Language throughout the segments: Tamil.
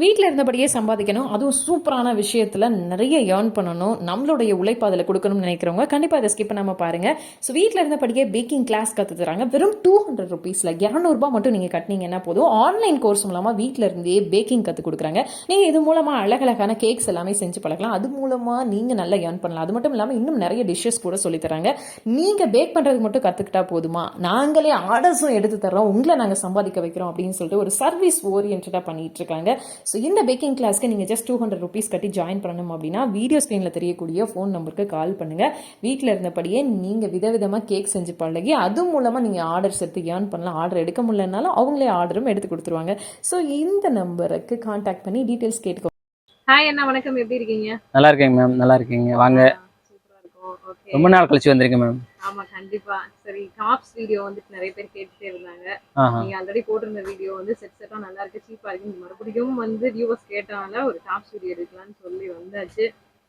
வீட்டில் இருந்தபடியே சம்பாதிக்கணும். அதுவும் சூப்பரான விஷயத்தில் நிறைய ஏர்ன் பண்ணணும். நம்மளுடைய உழைப்பு அதில் கொடுக்கணும்னு நினைக்கிறவங்க கண்டிப்பாக அதை ஸ்கிப் பண்ணாமல் பாருங்கள் ஸோ வீட்டில் இருந்தபடியே பேக்கிங் கிளாஸ் கற்று தராங்க. வெறும் டூ ஹண்ட்ரட் ருபீஸில் இரநூறுபா மட்டும் நீங்கள் கட்டினீங்கன்னா போதும். ஆன்லைன் கோர்ஸ் மூலமாக வீட்டில் இருந்தே பேக்கிங் கற்றுக் கொடுக்குறாங்க. நீங்கள் இது மூலமாக அழகழகான கேக்ஸ் எல்லாமே செஞ்சு பழகலாம். அது மூலமாக நீங்கள் நல்லா ஏர்ன் பண்ணலாம். அது மட்டும் இல்லாமல் இன்னும் நிறைய டிஷ்ஷஸ் கூட சொல்லித் தராங்க. நீங்கள் பேக் பண்ணுறது மட்டும் கற்றுக்கிட்டா போதுமா? நாங்களே ஆர்டர்ஸும் எடுத்து தர்றோம். உங்களை நாங்கள் சம்பாதிக்க வைக்கிறோம் அப்படின்னு சொல்லிட்டு ஒரு சர்வீஸ் ஓரியன்டாக பண்ணிட்டு இருக்காங்க. ஸோ இந்த பேக்கிங் கிளாஸ்க்கு நீங்கள் ஜஸ்ட் டூ ஹண்ட்ரட் ருபீஸ் கட்டி ஜாயின் பண்ணணும் அப்படின்னா வீடியோ ஸ்க்ரீனில் தெரியக்கூடிய ஃபோன் நம்பருக்கு கால் பண்ணுங்கள் வீட்டில் இருந்தபடியே நீங்கள் விதவிதமாக கேக் செஞ்சு பழகி அது மூலமாக நீங்கள் ஆர்டர்ஸ் எடுத்து ஏர்ன் பண்ணலாம். ஆர்டர் எடுக்க முடியலனாலும் அவங்களே ஆர்டரும் எடுத்து கொடுத்துருவாங்க. ஸோ இந்த நம்பருக்கு காண்டாக்ட் பண்ணி டீட்டெயில்ஸ் கேட்டுக்கோ ஹாய் அண்ணா வணக்கம். எப்படி இருக்கீங்க? நல்லா இருக்கேங்க மேம் நல்லா இருக்கீங்க. வாங்க. ரொம்ப நாள் கழிச்சு வந்திருக்கேன் மேம். ஆமா கண்டிப்பா. சரி டாப்ஸ் வீடியோ வந்துட்டு நிறைய பேர் கேட்டுட்டே இருந்தாங்க. நீங்க ஆல்ரெடி போட்டிருந்த வீடியோ வந்து செட் செட்டா நல்லா இருக்கு சீப்பா இருக்கு. மறுபடியும் வந்து வியூவர்ஸ் கேட்டனால ஒரு டாப்ஸ் வீடியோ எடுக்கலாம்னு சொல்லி வந்தாச்சு.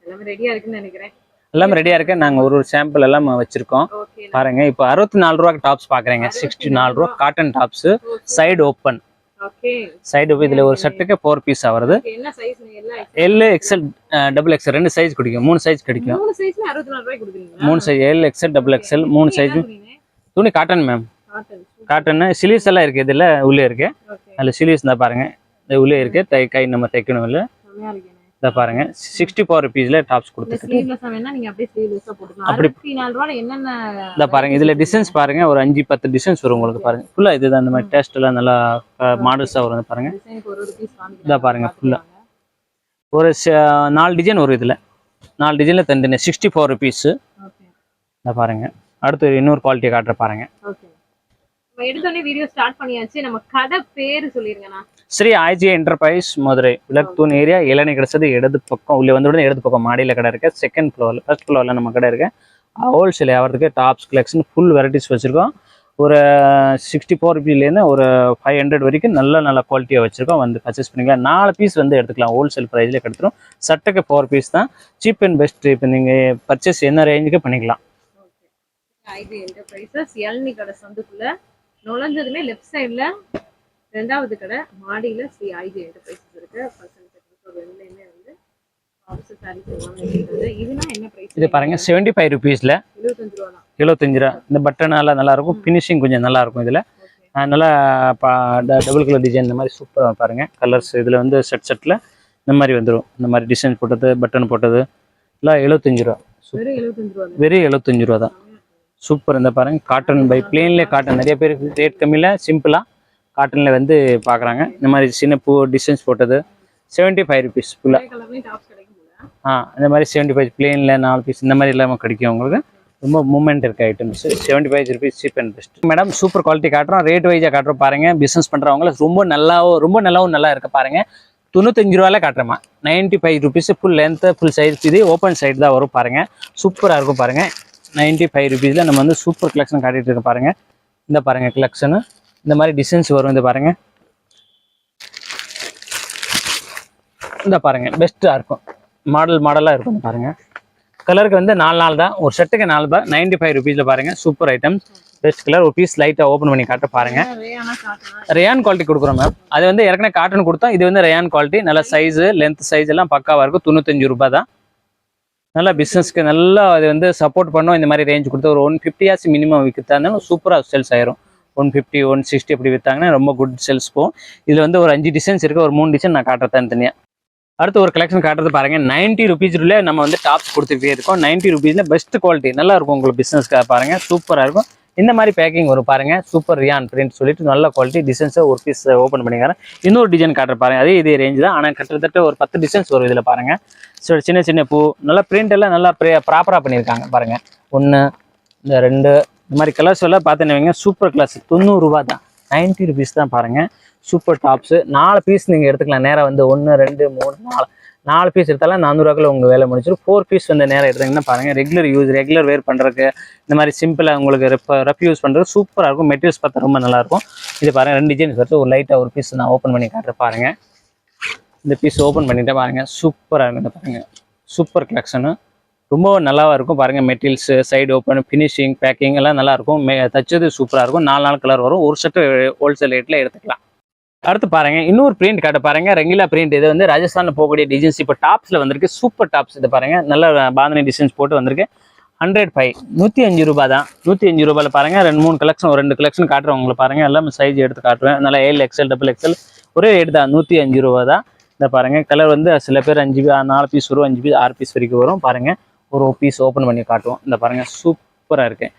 எல்லாமே ரெடியா இருக்குன்னு நினைக்கிறேன். எல்லாமே ரெடியா இருக்கு. நாங்க ஒரு ஒரு சாம்பிள் எல்லாம் வச்சிருக்கோம். பாருங்க இப்போ அறுபத்தி நாலு ரூபா டாப்ஸ் பாக்குறீங்க. சிக்ஸ்டி நாலு ரூபா. Cotton tops side open side இதுல ஒரு ஷர்ட்டுக்கு ஃபோர் பீஸ் எல்லாம் எல் எக்ஸ்எல் டபுள் எக்ஸ்எல் ரெண்டு சைஸ் கிடைக்கும். மூணு சைஸ் கிடைக்கும். மூணு size L XL double XL மூணு சைஸ் துணி காட்டன் மேம் காட்டன் சிலிஸ் எல்லாம் இருக்கு இதுல உள்ளே இருக்கு. அதுல சிலிஸ் தான் பாருங்க. இது உள்ளே இருக்கு தை கை நம்ம தைக்கணும் இல்ல. இதை பாருங்க சிக்ஸ்டி ஃபோர் ருபீஸ்ல டாப்ஸ் கொடுத்துருக்கு. அப்படி- இந்த பாருங்க இதுல டிசைன்ஸ் பாருங்க ஒரு அஞ்சு பத்து டிசைன்ஸ் வரும் உங்களுக்கு பாருங்க. ஃபுல்லா இதுதான் இந்த மாதிரி டேஸ்ட் எல்லாம் நல்லா மாடல்ஸா வரும் இது பாருங்க ஒரு ஒரு இதா பாருங்க, ஆ. ஒரு நாலு டிசைன் வரும் இதுல. நாலு டிசைன்ல தனித்தனி சிக்ஸ்டி ஃபோர் ருபீஸ் இந்த பாருங்க அடுத்து ஒரு இன்னொரு குவாலிட்டி காட்டுற பாருங்க. எடுத்தோடனே வீடியோ ஸ்டார்ட் பண்ணியாச்சு. நம்ம கடை பேரு சொல்லிருங்கண்ணா. Shri IG enterprise Madurai Vilakkuthoon area இளநீ கிடைச்சது இடது பக்கம். உள்ளே வந்த உடனே இடது பக்கம் மாடியில கடை இருக்கு. செகண்ட் ஃப்ளோர்ல ஃபர்ஸ்ட் ஃப்ளோர்ல நம்ம கடை இருக்கு. ஹோல்சேல் வியாபாரத்துக்கு டாப்ஸ் கலெக்ஷன் ஃபுல் வெரைட்டிஸ் வச்சிருக்கோம். ஒரு சிக்ஸ்டி ஃபோர் ருபீலேருந்து ஒரு ஃபைவ் ஹண்ட்ரட் வரைக்கும் நல்ல நல்ல குவாலிட்டியாக வச்சிருக்கோம். வந்து பர்ச்சேஸ் பண்ணிக்கலாம். நாலு பீஸ் வந்து எடுத்துக்கலாம். ஹோல்சேல் ப்ரைஸ்லேயே கிடைச்சிரும் சட்டைக்கு ஃபோர் பீஸ் தான். சீப் அண்ட் பெஸ்ட் இப்போ நீங்கள் பர்ச்சேஸ் என்ன ரேஞ்சுக்கு பண்ணிக்கலாம். நுழைஞ்சதுமே லெஃப்ட் சைடுல ரெண்டாவது கடை மாடியில ஸ்ரீ ஐபி என்டர்பிரைசஸ் இருக்கு. பர்சன் ரெண்டுலையுமே வந்து இது பாருங்க செவன்ட்டி ஃபைவ் ருபீஸில் எழுபத்தஞ்சு ரூபா. இந்த பட்டன் எல்லாம் நல்லா இருக்கும் ஃபினிஷிங் கொஞ்சம் நல்லா இருக்கும் இதில் நல்லா டபுள் கலர் டிசைன் இந்த மாதிரி சூப்பராக பாருங்க. கலர்ஸ் இதில் வந்து செட் செட்டில் இந்த மாதிரி வந்துடும் இந்த மாதிரி டிசைன் போட்டது பட்டன் போட்டது எல்லாம் எழுபத்தஞ்சு ரூபா. வெறும் எழுபத்தஞ்சு ரூபா தான் சூப்பர் இந்த பாருங்க. காட்டன் பை பிளெயின்லேயே காட்டன் நிறைய பேருக்கு ரேட் கம்மியில் சிம்பிளாக காட்டனில் வந்து பார்க்குறாங்க. இந்த மாதிரி சின்ன பூ டிசைன்ஸ் போட்டது. செவன்ட்டி ஃபைவ் ருபீஸ் ஃபுல்லாக ஆ இந்த மாதிரி செவன்ட்டி ஃபைவ் பிளெயினில் நாலு பீஸ் இந்த மாதிரி இல்லாமல் கிடைக்கும் உங்களுக்கு. ரொம்ப மூமெண்ட் இருக்க items seventy five rupees cheap and best madam super quality காட்டுறோம் ரேட் வைஸாக காட்டுறோம் பாருங்க. பிஸ்னஸ் பண்ணுறவங்கள ரொம்ப நல்லாவும் ரொம்ப நல்லாவும் நல்லா இருக்க பாருங்க. தொண்ணூத்தஞ்சு ரூபாயில் காட்டுறேம்மா. Ninety five rupees full length full size இது ஓப்பன் சைடு தான் வரும் பாருங்க. சூப்பராக இருக்கும் பாருங்க. நைன்ட்டி ஃபைவ் ருபீஸில் நம்ம வந்து சூப்பர் கலெக்ஷன் காட்டிட்டு இருக்க பாருங்க. இந்த பாருங்க கலெக்ஷனு இந்த மாதிரி டிசைன்ஸ் வரும் இந்த பாருங்க. இந்த பாருங்க பெஸ்ட்டாக இருக்கும். மாடல் மாடலாக இருக்கும் பாருங்க. கலருக்கு வந்து நாலு நாள் தான். ஒரு ஷர்ட்டுக்கு நாலு தான் நைன்டி ஃபைவ் ருபீஸில் பாருங்க. சூப்பர் ஐட்டம்ஸ் பெஸ்ட் கலர் ஒரு பீஸ் லைட்டாக ஓப்பன் பண்ணி காட்ட பாருங்க. ரேயானா காட்டணும் ரேயான் குவாலிட்டி கொடுக்குறோம் மேம் அது வந்து ஏற்கனவே காட்டன் கொடுத்தோம். இது வந்து ரேயான் குவாலிட்டி நல்ல சைஸு லென்த் சைஸ் எல்லாம் பக்காவாக இருக்கும். தொண்ணூத்தஞ்சு ரூபாய் தான். நல்லா பிஸ்னஸ்க்கு நல்லா அது வந்து சப்போர்ட் பண்ணோம். இந்த மாதிரி ரேஞ்ச் கொடுத்து ஒரு ஒன் ஃபிஃப்டியாஸ் மினிமம் விற்கிறாலும் சூப்பராக சேல்ஸ் ஆயிரும். ஒன் ஃபிஃப்டி ஒன் சிக்ஸ்டி அப்படி விற்றாங்கன்னா ரொம்ப குட் சேல்ஸ் போகும். இதில் வந்து ஒரு அஞ்சு டிசைன்ஸ் இருக்குது ஒரு மூணு டிசைன் நான் காட்டுறேன் தனியாக அடுத்து ஒரு கலெக்ஷன் காட்டுறது பாருங்க. நைன்ட்டி ருபீஸ்ல நம்ம வந்து டாப்ஸ் கொடுத்துட்டே இருக்கோம். நைன்ட்டி ருபீஸ்ல பெஸ்ட் குவாலிட்டி நல்லா இருக்கும் உங்களுக்கு பிசினஸ்க்காக பாருங்க. சூப்பராக இருக்கும். இந்த மாதிரி பேக்கிங் வரும் பாருங்க. சூப்பர் ரியான் பிரிண்ட் சொல்லிட்டு நல்ல குவாலிட்டி டிசைன்ஸை ஒரு பீஸ் ஓப்பன் பண்ணிக்கிறேன் இன்னொரு டிசைன் காட்டுற பாருங்க. அதே இதே ரேஞ்ச் தான். ஆனால் கிட்டத்தட்ட ஒரு பத்து டிசைன்ஸ் வரும் இதில் பாருங்க. ஸோ சின்ன சின்ன பூ. நல்லா பிரிண்ட் எல்லாம் நல்லா ப்ராப்பராக பண்ணியிருக்காங்க பாருங்க. ஒன்று இந்த ரெண்டு இந்த மாதிரி கலர்ஸ் எல்லாம் பார்த்தீங்கன்னா சூப்பர் கிளாஸ் தொண்ணூறுரூவா தான். நைன்ட்டி ருபீஸ் தான் பாருங்க. சூப்பர் டாப்ஸு நாலு பீஸ் நீங்கள் எடுத்துக்கலாம். நேராக வந்து ஒன்று ரெண்டு மூணு நாலு. நாலு பீஸ் எடுத்தாலும் நானூறுவாக்கில் உங்கள் வேலை முடிச்சிடும் ஃபோர் பீஸ் வந்து நேரம் எடுத்தீங்கன்னா பாருங்கள் ரெகுலர் யூஸ் ரெகுலர் வேர் பண்ணுறதுக்கு இந்த மாதிரி சிம்பிளாக உங்களுக்கு ரெப் ரஃப் யூஸ் பண்ணுறது சூப்பராக இருக்கும். மெட்டீரியல்ஸ் பார்த்தா ரொம்ப நல்லாயிருக்கும் இது பாருங்கள் ரெண்டு டிசைன்ஸ் வருது. ஒரு லைட்டாக ஒரு பீஸ் நான் ஓப்பன் பண்ணி காட்டுறேன் பாருங்கள் இந்த பீஸ் ஓப்பன் பண்ணிவிட்டு பாருங்கள் சூப்பராக இருக்கும். பாருங்கள் சூப்பர் கலெக்ஷனு ரொம்ப நல்லா இருக்கும் பாருங்கள் materials side open finishing packing எல்லாம் நல்லாயிருக்கும் மே தச்சது சூப்பராக இருக்கும். நாலு நாலு கலர் வரும். ஒரு செட்டு ஹோல்சேல் ரேட்டில் எடுத்துக்கலாம். அடுத்து பாருங்க இன்னொரு பிரிண்ட் காட்ட பாருங்க. ரெங்கிலா பிரிண்ட் இது வந்து ராஜஸ்தான் போகக்கூடிய டிசைன்ஸ் இப்போ டாப்ஸ்ல வந்திருக்கு. சூப்பர் டாப்ஸ் இது பாருங்க. நல்ல பாந்தனி டிசைன்ஸ் போட்டு வந்திருக்கு. ஹண்ட்ரட் ஃபைவ் நூற்றி அஞ்சு ரூபாய் தான் நூற்றி அஞ்சு ரூபாயில் பாருங்க. ரெண்டு மூணு கலெக்ஷன் ஒரு ரெண்டு கலெக்ஷன் காட்டுறேன் உங்களுக்கு பாருங்க. எல்லாமே சைஸ் எடுத்து காட்டுவேன் நல்லா ஏழு எக்ஸல் டபுள் எக்ஸல் ஒரே ரேட் தான். நூற்றி அஞ்சு ரூபா தான் இந்த பாருங்க. கலர் வந்து சில பேர் அஞ்சு பீ- நாலு பீஸ் வரும். அஞ்சு பீஸ் ஆறு பீஸ் வரைக்கும் வரும். பாருங்க. ஒரு பீஸ் ஓப்பன் பண்ணி காட்டுவோம். இந்த பாருங்க. சூப்பராக இருக்கு.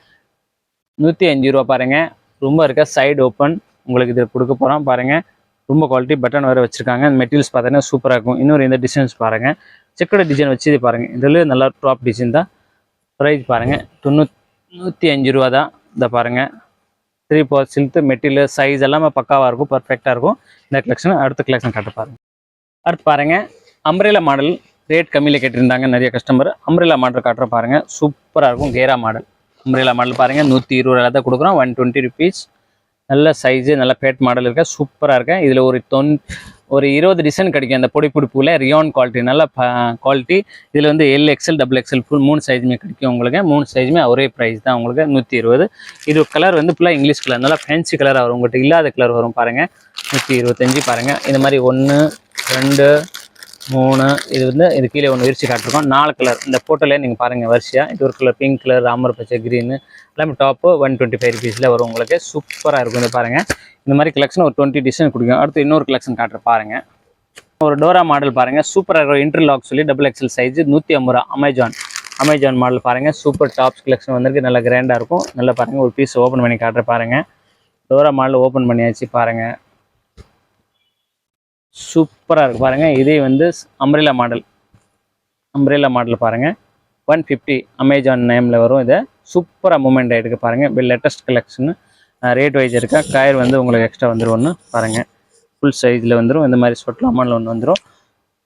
நூற்றி அஞ்சு ரூபா பாருங்க. ரொம்ப இருக்க சைடு ஓப்பன் உங்களுக்கு இது கொடுக்க போகிறோம் பாருங்க. ரொம்ப குவாலிட்டி பட்டன் வேறு வச்சிருக்காங்க. மெட்டீரியல்ஸ் பார்த்தீங்கன்னா சூப்பராக இருக்கும். இன்னொரு இந்த டிசைன்ஸ் பாருங்கள் செக்கடை டிசைன் வச்சு இது பாருங்கள் இதில் நல்லா டாப் டிசைன் தான். ப்ரைஸ் பாருங்கள் தொண்ணூத் நூற்றி அஞ்சு ரூபா தான். இந்த பாருங்கள் த்ரீ ஃபோர் சில்த்து மெட்டீரியல் சைஸ் எல்லாமே பக்காவாக இருக்கும். பர்ஃபெக்டாக இருக்கும். இந்த கலெக்ஷன் அடுத்த கலெக்ஷன் காட்ட பாருங்கள் அடுத்து பாருங்கள் அம்ரேலா மாடல் ரேட் கம்மியில் கேட்டிருந்தாங்க நிறைய கஸ்டமர் அம்ரேலா மாடல் காட்டுற பாருங்கள் சூப்பராக இருக்கும். கேரா மாடல் அம்ரேலா மாடல் பாருங்க. நூற்றி இருபது ரூபா தான் கொடுக்குறோம். ஒன் டுவெண்ட்டி ருபீஸ் நல்ல சைஸு நல்ல பேட் மாடல் இருக்கா சூப்பராக இருக்கேன் இதில் ஒரு தொன் ஒரு இருபது டிசைன் கிடைக்கும். அந்த பொடி பிடிப்புல ரியான் குவாலிட்டி நல்ல குவாலிட்டி இதில் வந்து L XL double XL full மூணு சைஸுமே கிடைக்கும் உங்களுக்கு. மூணு சைஸுமே ஒரே ப்ரைஸ் தான் உங்களுக்கு நூற்றி இருபது. இது கலர் வந்து ஃபுல்லாக இங்கிலீஷ் கலர் நல்லா ஃபேன்சி கலராக வரும். உங்கள்கிட்ட இல்லாத கலர் வரும் பாருங்கள் நூற்றி இருபத்தஞ்சி பாருங்கள் இந்த மாதிரி ஒன்று ரெண்டு மூணு இது வந்து இது கீழே ஒன்று விரிச்சு காட்டிருக்கோம். நாலு கலர் இந்த ஃபோட்டோலேயே நீங்கள் பாருங்கள் வரிசையாக இது ஒரு கலர் பிங்க் கலர் ராமர் பச்சை க்ரீனு எல்லாமே டாப்பு ஒன் டுவெண்ட்டி ஃபைவ் ருபீஸில் வரும் உங்களுக்கு. சூப்பராக இருக்கும் இது பாருங்கள் இந்த மாதிரி கலெக்ஷன் ஒரு டுவெண்ட்டி டிசைன் கொடுக்கும். அடுத்து இன்னொரு கலெக்ஷன் காட்டுற பாருங்கள் ஒரு டோரா மாடல் பாருங்கள் சூப்பராக இருக்கும். இன்டர்லாக் சொல்லி டபுள் எக்ஸல் சைஸ் நூற்றி ஐம்பது ரூபா. அமேசான் அமேசான் மாடல் பாருங்கள் சூப்பர் டாப்ஸ் கலெக்ஷன் வந்திருக்கு. நல்லா கிராண்டாக இருக்கும். நல்லா பாருங்கள் ஒரு பீஸ் ஓப்பன் பண்ணி காட்டுற பாருங்கள் டோரா மாடல் ஓப்பன் பண்ணியாச்சு பாருங்கள் சூப்பராக இருக்குது பாருங்கள் இதே வந்து அம்ரேலா மாடல் அம்ரேலா மாடல் பாருங்கள் ஒன் ஃபிஃப்டி அமேசான் நேமில் வரும். இதை சூப்பராக மூமெண்ட் ஆகிருக்கு பாருங்கள் லேட்டஸ்ட் கலெக்ஷன் ரேட் வைஸ் இருக்கா? கயர் வந்து உங்களுக்கு எக்ஸ்ட்ரா வந்துடும் ஒன்று பாருங்கள் ஃபுல் சைஸில் வந்துடும் இந்த மாதிரி சொட்டலாமல் ஒன்று வந்துடும்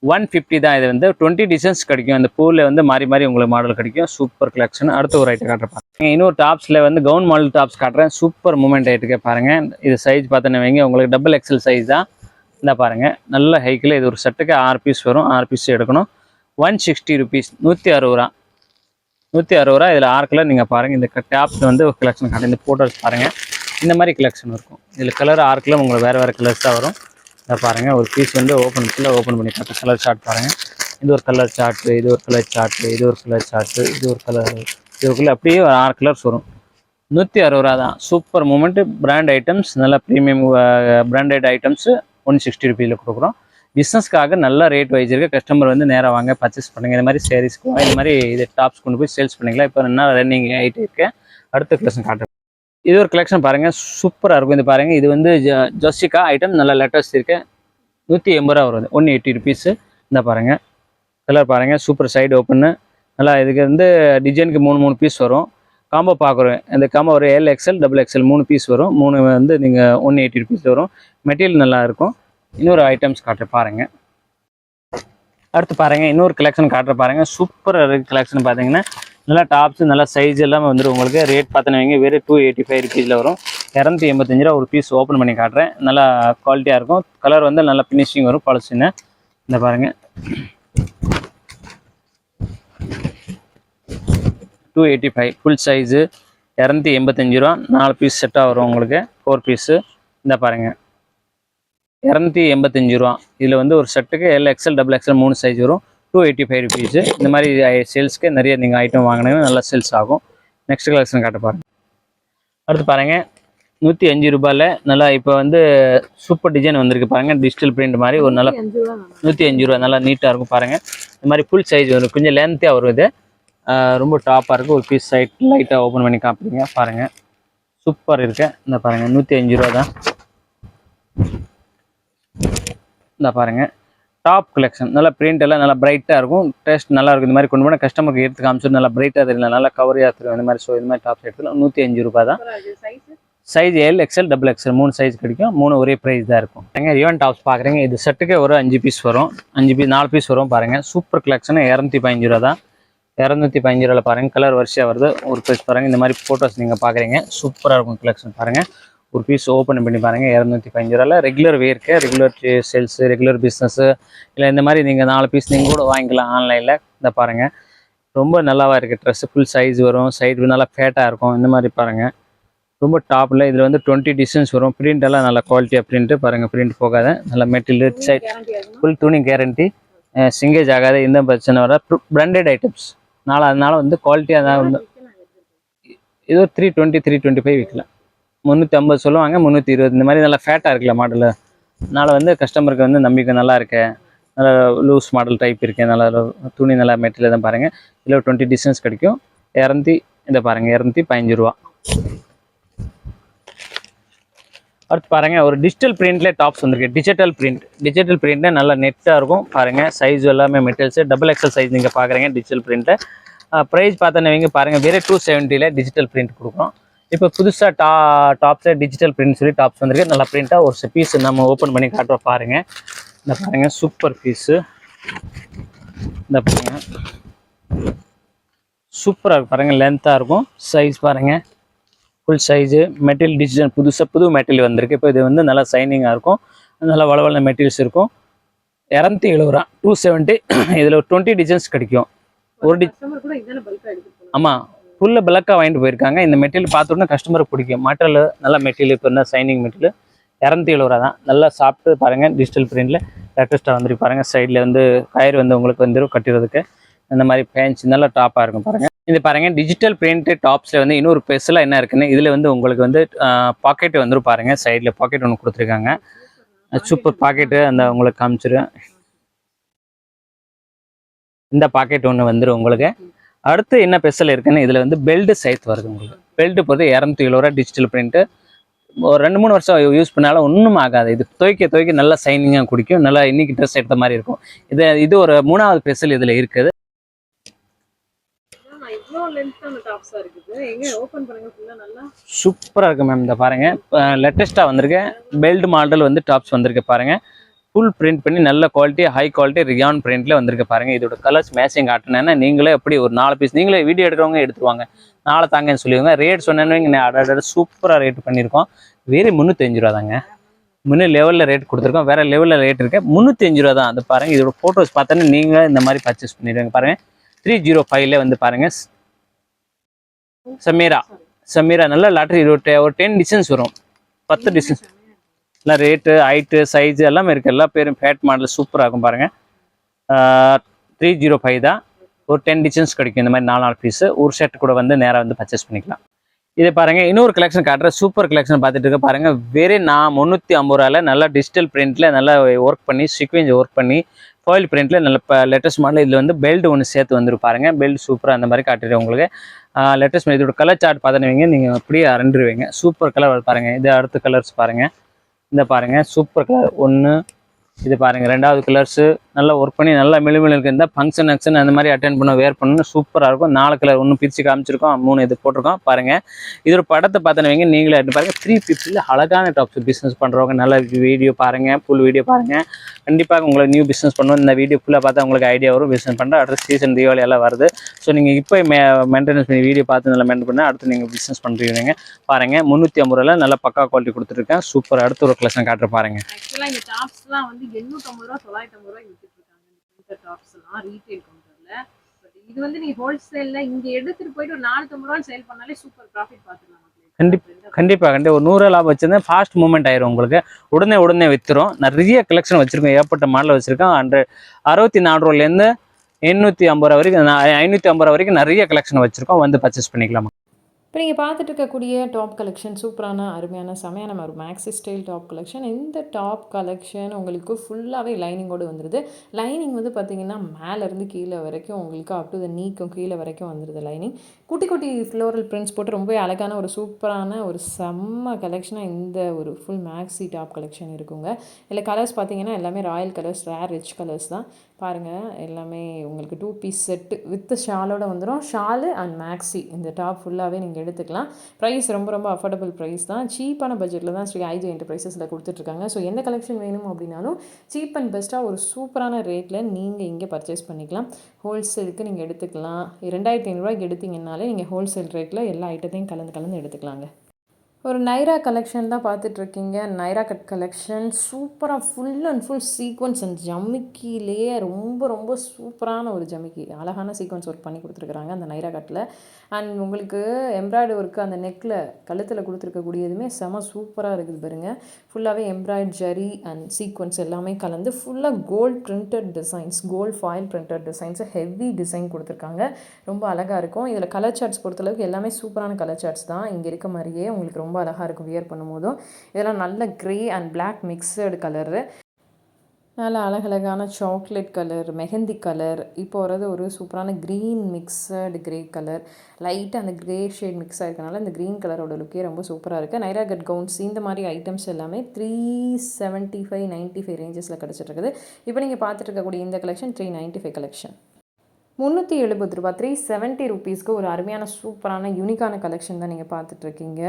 ஒன் ஃபிஃப்டி தான் இது வந்து. டுவெண்ட்டி டிசைன்ஸ் கிடைக்கும். அந்த பூவில் வந்து மாறி மாறி உங்களுக்கு மாடல் கிடைக்கும். சூப்பர் கலெக்ஷன் அடுத்த ஒரு ஐட்டம் காட்டுறேன் பாருங்க. இன்னொரு டாப்ஸில் வந்து கவுன் மாடல் டாப்ஸ் காட்டுறேன். சூப்பர் மூமெண்ட் ஆகிட்டு பாருங்கள் இது சைஸ் பார்த்தோன்னு வைங்க. உங்களுக்கு டபுள் எக்ஸல் சைஸ் தான் இந்த பாருங்கள் நல்ல ஹைக்கில் இது ஒரு செட்டுக்கு ஆறு பீஸ் வரும். ஆறு பீஸ் எடுக்கணும். ஒன் சிக்ஸ்டி ருபீஸ் நூற்றி அறுபது ரூபா. நூற்றி அறுபது ரூபா. இதில் ஆறு கலர் நீங்கள் பாருங்கள் இந்த டாப்ஸ் வந்து ஒரு கலெக்ஷன் காட்டு. இந்த ஃபோட்டோஸ் பாருங்கள் இந்த மாதிரி கலெக்ஷன் இருக்கும். இதில் கலர் ஆறு கலர் உங்களுக்கு வேறு வேறு கலர்ஸ் தான் வரும். இதை பாருங்கள் ஒரு பீஸ் வந்து ஓப்பன் ஃபுல்லாக ஓப்பன் பண்ணி காட்டு. கலர் சார்ட் பாருங்கள் இது ஒரு கலர் சார்ட்டு இது ஒரு கலர் சார்ட்டு இது ஒரு கலர் சார்ட்டு இது ஒரு கலர் இதுக்குள்ளே அப்படியே ஒரு ஆறு கலர்ஸ் வரும். நூற்றி அறுபது ரூபா தான். சூப்பர் மூமெண்ட்டு பிராண்ட் ஐட்டம்ஸ் நல்லா premium branded items one sixty ருபீஸில் கொடுக்குறோம். பிஸ்னஸ்க்காக நல்ல ரேட் வைஸ் இருக்குது கஸ்டமர் வந்து நேராக வாங்க பர்ச்சேஸ் பண்ணுங்க. இந்த மாதிரி சேரீஸ்க்கு இந்த மாதிரி இது டாப்ஸ் கொண்டு போய் சேல்ஸ் பண்ணிக்கலாம். இப்போ என்ன ரன்னிங் ஆகிட்டு இருக்கு. அடுத்த கலெக்ஷன் காட்டுறேன். இது ஒரு கலெக்ஷன் பாருங்கள் சூப்பராக இருக்கும் இது பாருங்கள் இது வந்து ஜ- ஐட்டம் நல்ல லேட்டஸ்ட் இருக்குது நூற்றி எண்பது ரூபா வருது. ஒன் எயிட்டி ருபீஸு இந்த பாருங்கள் கலர் பாருங்கள் சூப்பர் சைடு ஓப்பன்னு நல்லா இதுக்கு வந்து டிசைனுக்கு மூணு மூணு பீஸ் வரும். காம்போ பார்க்குறோம். இந்த காம்போ ஒரு எல் எக்ஸ்எல் டபுள் எக்ஸ்எல் மூணு பீஸ் வரும். மூணு வந்து நீங்கள் ஒன் எயிட்டி ருபீஸ் வரும். மெட்டீரியல் நல்லா இருக்கும். இன்னொரு ஐட்டம்ஸ் காட்டுற பாருங்கள் அடுத்து பாருங்கள் இன்னொரு கலெக்ஷன் காட்டுற சூப்பராக இருக்குது கலெக்ஷன் பார்த்தீங்கன்னா நல்லா டாப்ஸ் நல்லா சைஸ் எல்லாம் வந்துடும் உங்களுக்கு. ரேட் பார்த்தீங்கன்னா வெறும் டூ எயிட்டி ஃபைவ் ருபீஸில் வரும். இரநூத்தி எண்பத்தஞ்சு ரூபா ஒரு பீஸ் ஓப்பன் பண்ணி காட்டுறேன். நல்லா குவாலிட்டியாக இருக்கும். கலர் வந்து நல்லா ஃபினிஷிங் வரும் பழசுன்னு இந்த பாருங்கள் two eighty five full size இரநூத்தி எண்பத்தஞ்சு ரூபா. நாலு பீஸ் செட்டாக வரும் உங்களுக்கு. ஃபோர் பீஸு இந்த பாருங்க. இரநூத்தி எண்பத்தஞ்சு ரூபா. இதில் வந்து ஒரு செட்டுக்கு எல் எக்ஸ்எல் டபுள் எக்ஸ்எல் மூணு சைஸ் வரும். டூ எயிட்டி ஃபைவ் ருபீஸு இந்த மாதிரி சேல்ஸ்க்கு நிறைய நீங்கள் ஐட்டம் வாங்கினீங்கன்னா நல்லா சேல்ஸ் ஆகும். நெக்ஸ்ட் கலெக்ஷன் காட்ட பாருங்க. அடுத்து பாருங்க. நூற்றி அஞ்சு ரூபாயில் நல்லா இப்போ வந்து சூப்பர் டிசைன் வந்திருக்கு பாருங்க. டிஜிட்டல் பிரிண்ட் மாதிரி ஒரு நல்ல நூற்றி அஞ்சு ரூபா. நல்லா நீட்டாக இருக்கும் பாருங்க. இந்த மாதிரி ஃபுல் சைஸ் வரும். கொஞ்சம் லென்த்தியாக வரும் இது ரொம்ப டாப்பாக இருக்குது ஒரு பீஸ் சைட் லைட்டாக ஓப்பன் பண்ணி காப்பிடுங்க பாருங்க. சூப்பர் இருக்கு. இந்த பாருங்க நூற்றி அஞ்சு ரூபா தான். இந்த பாருங்க. டாப் கலெக்ஷன் நல்லா பிரிண்ட் எல்லாம் நல்லா பிரைட்டாக இருக்கும். டேஸ்ட் நல்லா இருக்கும். இந்த மாதிரி கொண்டு போனால் கஸ்டமருக்கு எடுத்து காமிச்சு நல்லா பிரைட்டாக தெரியல. நல்லா கவரியாக தெரியும் இந்த மாதிரி ஸோ இந்த மாதிரி டாப்ஸ் எடுத்துக்கலாம் நூற்றி அஞ்சு ரூபா தான். Size L XL double XL மூணு சைஸ் கிடைக்கும். மூணு ஒரே ப்ரைஸ் தான் இருக்கும். பாருங்க ரிவன் டாப்ஸ் பார்க்குறீங்க இது செட்டுக்கே ஒரு அஞ்சு பீஸ் வரும். அஞ்சு பீஸ் நாலு பீஸ் வரும் பாருங்க. சூப்பர் கலெக்ஷன் இரநூத்தி பதினஞ்சு ரூபா தான். இரநூத்தி பதினஞ்சு ரூபாயில் பாருங்க. கலர் வரிசையாக வருது. ஒரு பீஸ் பாருங்க. இந்த மாதிரி ஃபோட்டோஸ் நீங்கள் பார்க்குறீங்க. சூப்பராக இருக்கும் கலெக்ஷன் பாருங்க. ஒரு பீஸ் ஓப்பன் பண்ணி பாருங்க. இரநூத்தி பதினஞ்சு ரூபாயில் ரெகுலர் வேர்க்கு ரெகுலர் சேல்ஸ் ரெகுலர் பிஸ்னஸ் இல்லை இந்த மாதிரி நீங்கள் நாலு பீஸ் நீங்கள் கூட வாங்கிக்கலாம் ஆன்லைனில் இந்த பாருங்க. ரொம்ப நல்லாவா இருக்குது ட்ரெஸ் ஃபுல் சைஸ் வரும். சைடு நல்லா ஃபேட்டாக இருக்கும். இந்த மாதிரி பாருங்க. ரொம்ப டாப்பில் இதில் வந்து டுவெண்ட்டி டிசைன்ஸ் வரும். பிரிண்ட் எல்லாம் நல்ல குவாலிட்டியாக பிரிண்ட் பாருங்கள் பிரிண்ட் போகாத. நல்ல மெட்டீரியல் சைட் ஃபுல் துணி கேரண்டி சிங்கேஜ் ஆகாத. எந்த பிரச்சனை வர பிராண்டட் ஐட்டம்ஸ் நாளை அதனால வந்து குவாலிட்டியாக தான் வந்து இது ஒரு three twenty three twenty five விற்கலாம் முந்நூற்றி ஐம்பது சொல்லுவாங்க முந்நூற்றி இருபது. இந்த மாதிரி நல்லா ஃபேட்டாக இருக்குல்ல மாடலு அதனால் வந்து கஸ்டமருக்கு வந்து நம்பிக்கை நல்லா இருக்கேன் நல்லா லூஸ் மாடல் டைப் இருக்கேன் நல்லா துணி நல்லா மெட்டீரியல் தான் பாருங்கள் இதில் டுவெண்ட்டி டிசைன்ஸ் கிடைக்கும். இரநூத்தி இதை பாருங்கள் இரநூத்தி பதினஞ்சு ரூபா. அடுத்து பாருங்கள் ஒரு டிஜிட்டல் பிரிண்ட்லேயே டாப்ஸ் வந்திருக்கு. டிஜிட்டல் பிரிண்ட் டிஜிட்டல் பிரிண்ட்ல நல்லா நெட்டாக இருக்கும். பாருங்கள் சைஸ் எல்லாமே மெட்டீரியல்ஸு டபுள் எக்ஸல் சைஸ் நீங்கள் பார்க்குறீங்க டிஜிட்டல் பிரிண்ட்ல ப்ரைஸ் பார்த்தோன்னு வைங்க பாருங்கள் வேற டூ செவன்ட்டியில் டிஜிட்டல் பிரிண்ட் கொடுக்குறோம். இப்போ புதுசாக டா டாப்ஸில் டிஜிட்டல் பிரிண்ட் சொல்லி டாப்ஸ் வந்திருக்கு. நல்லா பிரிண்ட்டாக ஒரு பீஸ் நம்ம ஓப்பன் பண்ணி காட்டுறோம் பாருங்கள் இந்த பாருங்கள் சூப்பர் பீஸு இந்த பாருங்கள் சூப்பராக இருக்கும் பாருங்கள் லென்த்தாக இருக்கும். சைஸ் பாருங்கள் ஃபுல் சைஸு மெட்டீரியல் டிஜிட்டல் புதுசாக புது மெட்டீரியல் வந்திருக்கு. இப்போ இது வந்து நல்லா சைனிங்காக இருக்கும். நல்லா வளவள மெட்டீரியல்ஸ் இருக்கும். இரநூத்தி எழுபது ரூபா டூ செவன்ட்டி இதில் டுவெண்ட்டி டிசைன்ஸ் கிடைக்கும். ஒரு டி ஆமாம் ஃபுல்லாக பிளக்காக வாங்கிட்டு போயிருக்காங்க. இந்த மெட்டீரியல் பார்த்த உடனே கஸ்டமருக்கு பிடிக்கும். மெட்டீரியல் நல்ல மெட்டீரியல் இப்போ என்ன சைனிங் மெட்டீரியல் இரநூத்தி எழுபது ரூபா தான். நல்லா சாப்பிட்டு பாருங்கள் டிஜிட்டல் பிரிண்டில் லேட்டஸ்ட்டாக வந்துருக்கு பாருங்கள் சைடில் வந்து கயிறு வந்து உங்களுக்கு வந்துடும் கட்டுறதுக்கு. இந்த மாதிரி பேஞ்ச் நல்லா டாப்பாக இருக்கும் பாருங்கள் இது பாருங்க டிஜிட்டல் பிரிண்ட் டாப்ஸில் வந்து இன்னொரு ஸ்பெஷலாக என்ன இருக்குன்னு இதில் வந்து உங்களுக்கு வந்து பாக்கெட் வந்துடும் பாருங்க சைடில் பாக்கெட் ஒன்று கொடுத்துருக்காங்க. சூப்பர் பாக்கெட்டு அந்த உங்களுக்கு காமிச்சிருவேன் இந்த பாக்கெட் ஒன்று வந்துடும் உங்களுக்கு. அடுத்து என்ன ஸ்பெஷல் இருக்குன்னு இதில் வந்து பெல்ட் சைஸ் வருது உங்களுக்கு. பெல்ட் போது இரநூத்தி எழுபது ரூபா டிஜிட்டல் பிரிண்ட்டு ஒரு ரெண்டு மூணு வருஷம் யூஸ் பண்ணாலும் ஒன்றும் ஆகாது. இது துவைக்க துவைக்க நல்லா சைனிங்காக குடிக்கும். நல்லா இன்னைக்கு ட்ரெஸ் எடுத்த மாதிரி இருக்கும். இது இது ஒரு மூணாவது ஸ்பெஷல் இதில் இருக்குது. ஆனா இருக்குது. சூப்பராக இருக்கு மேம் இந்த பாருங்க. லேட்டஸ்ட்டாக வந்திருக்கு. பெல்ட் மாடல் வந்து டாப்ஸ் வந்திருக்கு பாருங்க. ஃபுல் பிரிண்ட் பண்ணி நல்ல குவாலிட்டி ஹை குவாலிட்டி ரியான் பிரிண்ட்ல வந்திருக்கு பாருங்க. இதோட கலர்ஸ் மேட்சிங் காட்டினேன்னா நீங்களே எப்படி ஒரு நாலு பீஸ் நீங்களே வீடியோ எடுக்கிறவங்க எடுத்துருவாங்க. நாளை தாங்கன்னு சொல்லிடுங்க. ரேட் சொன்னேன்னு அட சூப்பராக ரேட் பண்ணியிருக்கோம் வெறும் முந்நூற்றஞ்சு ரூபா தாங்க. முன்னே லெவலில் ரேட் கொடுத்துருக்கோம். வேறு லெவலில் ரேட் இருக்கு. முந்நூற்றஞ்சு ரூபா தான். அது பாருங்கள் இதோட ஃபோட்டோஸ் பார்த்தோன்னே நீங்கள் இந்த மாதிரி பர்ச்சேஸ் பண்ணிடுவாங்க பாருங்கள் த்ரீ ஜீரோ ஃபைவ்ல வந்து பாருங்கள் சமீரா. சமீரா நல்ல லாட்ரி ஒரு டென் டிசைன்ஸ் வரும். பத்து டிசைன்ஸ் எல்லாம் ரேட்டு ஹைட்டு சைஸ் எல்லாமே இருக்குது எல்லா பேரும் ஃபேட் மாடல் சூப்பராக இருக்கும் பாருங்கள் த்ரீ ஜீரோ ஃபைவ் தான். ஒரு டென் டிசைன்ஸ் கிடைக்கும். இந்த மாதிரி நாலு நாலு பீஸு ஒரு செட் கூட வந்து நேராக வந்து பர்ச்சேஸ் பண்ணிக்கலாம். இதை பாருங்க இன்னொரு கலெக்ஷன் காட்டுற சூப்பர் கலெக்ஷன் பார்த்துட்டு இருக்க பாருங்க. வெறி நான் முந்நூற்றி ஐம்பது ரூபாயில் நல்லா டிஜிட்டல் பிரிண்ட்டில் நல்லா ஒர்க் பண்ணி சீக்வென்ஸ் ஒர்க் பண்ணி ஃபாயில் பிரிண்ட்டில் நல்ல லேட்டஸ்ட் மாடல் இதில் வந்து பெல்ட் ஒன்று சேர்த்து வந்துருப்பாருங்க பெல்ட் சூப்பராக அந்த மாதிரி காட்டுறேன் உங்களுக்கு. லேட்டஸ்ட் இதோட கலர் சார்ட் பார்த்துனுவீங்க நீங்கள் அப்படியே அரண்டுருவீங்க சூப்பர் கலர் பாருங்க. இது அடுத்த கலர்ஸ் பாருங்க. இந்த பாருங்க. சூப்பர் கலர் ஒன்று இது பாருங்கள் ரெண்டாவது கலர்ஸு நல்லா ஒர்க் பண்ணி நல்லா மெழுமெழு இருக்குது இந்த ஃபங்க்ஷன் அக்ஷன் அந்த மாதிரி அட்டென்ட் பண்ண வேர் பண்ணணும் சூப்பராக இருக்கும். நாலு கலர் ஒன்று பிரித்து காமிச்சிருக்கோம். மூணு இது போட்டிருக்கோம். பாருங்க. இதோட படத்தை பார்த்தனுவீங்க நீங்களே எடுத்து பாருங்க. த்ரீ ஃபிஃப்டியில் அழகான டாப்ஸ் பிஸ்னஸ் பண்ணுறவங்க நல்ல வீடியோ பாருங்கள் ஃபுல் வீடியோ பாருங்கள் கண்டிப்பாக உங்களுக்கு நியூ பிஸ்னஸ் பண்ணுவோம். இந்த வீடியோ ஃபுல்லாக பார்த்தா உங்களுக்கு ஐடியா வரும். பிஸ்னஸ் பண்ணுற அடுத்த சீசன் தீபாவளி எல்லாம் வருது. ஸோ நீங்கள் இப்போ மே மெயின்டெனன்ஸ் பண்ணி வீடியோ பார்த்து நல்லா மெயின்டைன் பண்ணால் அடுத்து நீங்கள் பிஸ்னஸ் பண்ணுறீங்க பாருங்கள் முந்நூற்றி ஐம்பது ரூபாயில் நல்லா பக்கா குவாலிட்டி கொடுத்துருக்கேன் சூப்பர் அடுத்த ஒரு கலெக்ஷன் காட்டுற பாருங்கள் ஆக்சுவலாக இந்த டாப்ஸ்லாம் வந்து எண்ணூற்றம்பது ரூபா தொள்ளாயிரத்தி ஐம்பது ரூபாய் வித்துட்டு இருக்காங்க இந்த டாப்ஸ் எல்லாம் ரீட்டைல் கவுண்டர்ல பட் இது வந்து நீங்க ஹோல்சேல்ல இங்க எடுத்துட்டு போயிட்டு ஒரு நானூத்தம்பது ரூபாய் சேல் பண்ணாலே சூப்பர் ப்ராஃபிட் பார்த்துக்கலாம் கண்டிப்பா. கண்டிப்பாக கண்டிப்பாக ஒரு நூறு லாபம் வச்சிருந்தா ஃபாஸ்ட் மூவ்மெண்ட் ஆயிரும் உங்களுக்கு. உடனே உடனே வித்துரும். நிறைய கலெக்ஷன் வச்சிருக்கோம். ஏற்பட்ட மாடல் வச்சிருக்கோம். ஹண்ட்ரட் அறுபத்தி நாலு ரூபாயிலேருந்து எண்ணூற்றி ஐம்பது ரூபா வரைக்கும் ஐநூற்றி ஐம்பது ரூபா வரைக்கும் நிறைய கலெக்ஷன் வச்சிருக்கோம். வந்து பர்ச்சேஸ் பண்ணிக்கலாம்? இப்போ நீங்கள் பார்த்துட்டு இருக்கக்கூடிய டாப் கலெக்ஷன் சூப்பரான அருமையான செமையான ஒரு மேக்ஸி ஸ்டைல் டாப் கலெக்ஷன் இந்த டாப் கலெக்ஷன் உங்களுக்கு ஃபுல்லாகவே லைனிங்கோடு வந்துடுது லைனிங் வந்து பார்த்தீங்கன்னா மேலேருந்து கீழே வரைக்கும் உங்களுக்கு அப் டு த நீக்கும் கீழே வரைக்கும் வந்துடுது லைனிங் குட்டி குட்டி ஃப்ளோரல் பிரிண்ட்ஸ் போட்டு ரொம்பவே அழகான ஒரு சூப்பரான ஒரு செம்ம கலெக்ஷனாக இந்த ஒரு ஃபுல் மேக்ஸி டாப் கலெக்ஷன் இருக்குங்க. இதில் கலர்ஸ் பார்த்தீங்கன்னா எல்லாமே royal colours rare rich colours தான். பாருங்கள் எல்லாமே உங்களுக்கு டூ பீஸ் செட்டு வித் ஷாலோட வந்துடும் ஷாலு அண்ட் மேக்ஸி இந்த டாப் ஃபுல்லாகவே நீங்கள் எடுத்துக்கலாம். ப்ரைஸ் ரொம்ப ரொம்ப அஃபோர்டபுள் ப்ரைஸ் தான். சீப்பான பட்ஜெட்டில் தான் ஸ்ரீ ஐஜி என்டர்பிரைசஸில் கொடுத்துட்ருக்காங்க. ஸோ எந்த கலெக்ஷன் வேணும் அப்படின்னாலும் சீப் அண்ட் பெஸ்ட்டாக ஒரு சூப்பரான ரேட்டில் நீங்கள் இங்கே பர்ச்சேஸ் பண்ணிக்கலாம். ஹோல்சேலுக்கு நீங்கள் எடுத்துக்கலாம். ரெண்டாயிரத்தி ஐநூறுரூவாய்க்கு எடுத்தீங்கன்னாலே நீங்கள் ஹோல்சேல் ரேட்டில் எல்லா ஐட்டத்தையும் கலந்து கலந்து எடுத்துக்கலாங்க. ஒரு நைரா கலெக்ஷன் தான் பார்த்துட்ருக்கீங்க நைரா கட் கலெக்ஷன் சூப்பராக full and full sequins and ஜமிக்கிலேயே ரொம்ப ரொம்ப சூப்பரான ஒரு ஜமிக்கி. அழகான சீக்வன்ஸ் ஒர்க் பண்ணி கொடுத்துருக்குறாங்க அந்த நைரா கட்டில் அண்ட் உங்களுக்கு எம்ப்ராய்டு ஒர்க்கு அந்த நெக்கில் கழுத்தில் கொடுத்துருக்கக்கூடியதுமே செம சூப்பராக இருக்குது பாருங்கள் ஃபுல்லாகவே எம்ப்ராய்டு ஜரி அண்ட் சீக்வன்ஸ் எல்லாமே கலந்து ஃபுல்லாக gold printed designs gold foil printed designs heavy design கொடுத்துருக்காங்க. ரொம்ப அழகாக இருக்கும். இதில் கலர் சார்ட்ஸ் பொறுத்தளவுக்கு எல்லாமே சூப்பரான கலர் சார்ட்ஸ் தான். இங்கே இருக்க மாதிரியே உங்களுக்கு ரொம்ப அழகாக இருக்கும் வியர் பண்ணும்போதும். இதெல்லாம் நல்ல grey and black mixed colour நல்ல அழகழகான சாக்லேட் கலர் மெஹந்தி கலர் இப்போ வர்றது ஒரு சூப்பரான க்ரீன் மிக்சடு கிரே கலர் லைட்டாக அந்த க்ரே ஷேட் மிக்ஸ் ஆகிருக்கனால இந்த க்ரீன் கலரோட லுக்கே ரொம்ப சூப்பராக இருக்குது நைரா கட் கவுன்ஸ் இந்த மாதிரி ஐட்டம்ஸ் எல்லாமே three seventy five ninety five ரேஞ்சஸில் கிடச்சிட்ருக்குது இப்போ நீங்கள் பார்த்துட்டு இருக்கக்கூடிய இந்த collection three ninety five collection முந்நூற்றி எழுபது ரூபா த்ரீ செவன்ட்டி ருபீஸ்க்கு ஒரு அருமையான சூப்பரான யூனிக்கான கலெக்ஷன் தான் நீங்கள் பார்த்துட்ருக்கீங்க.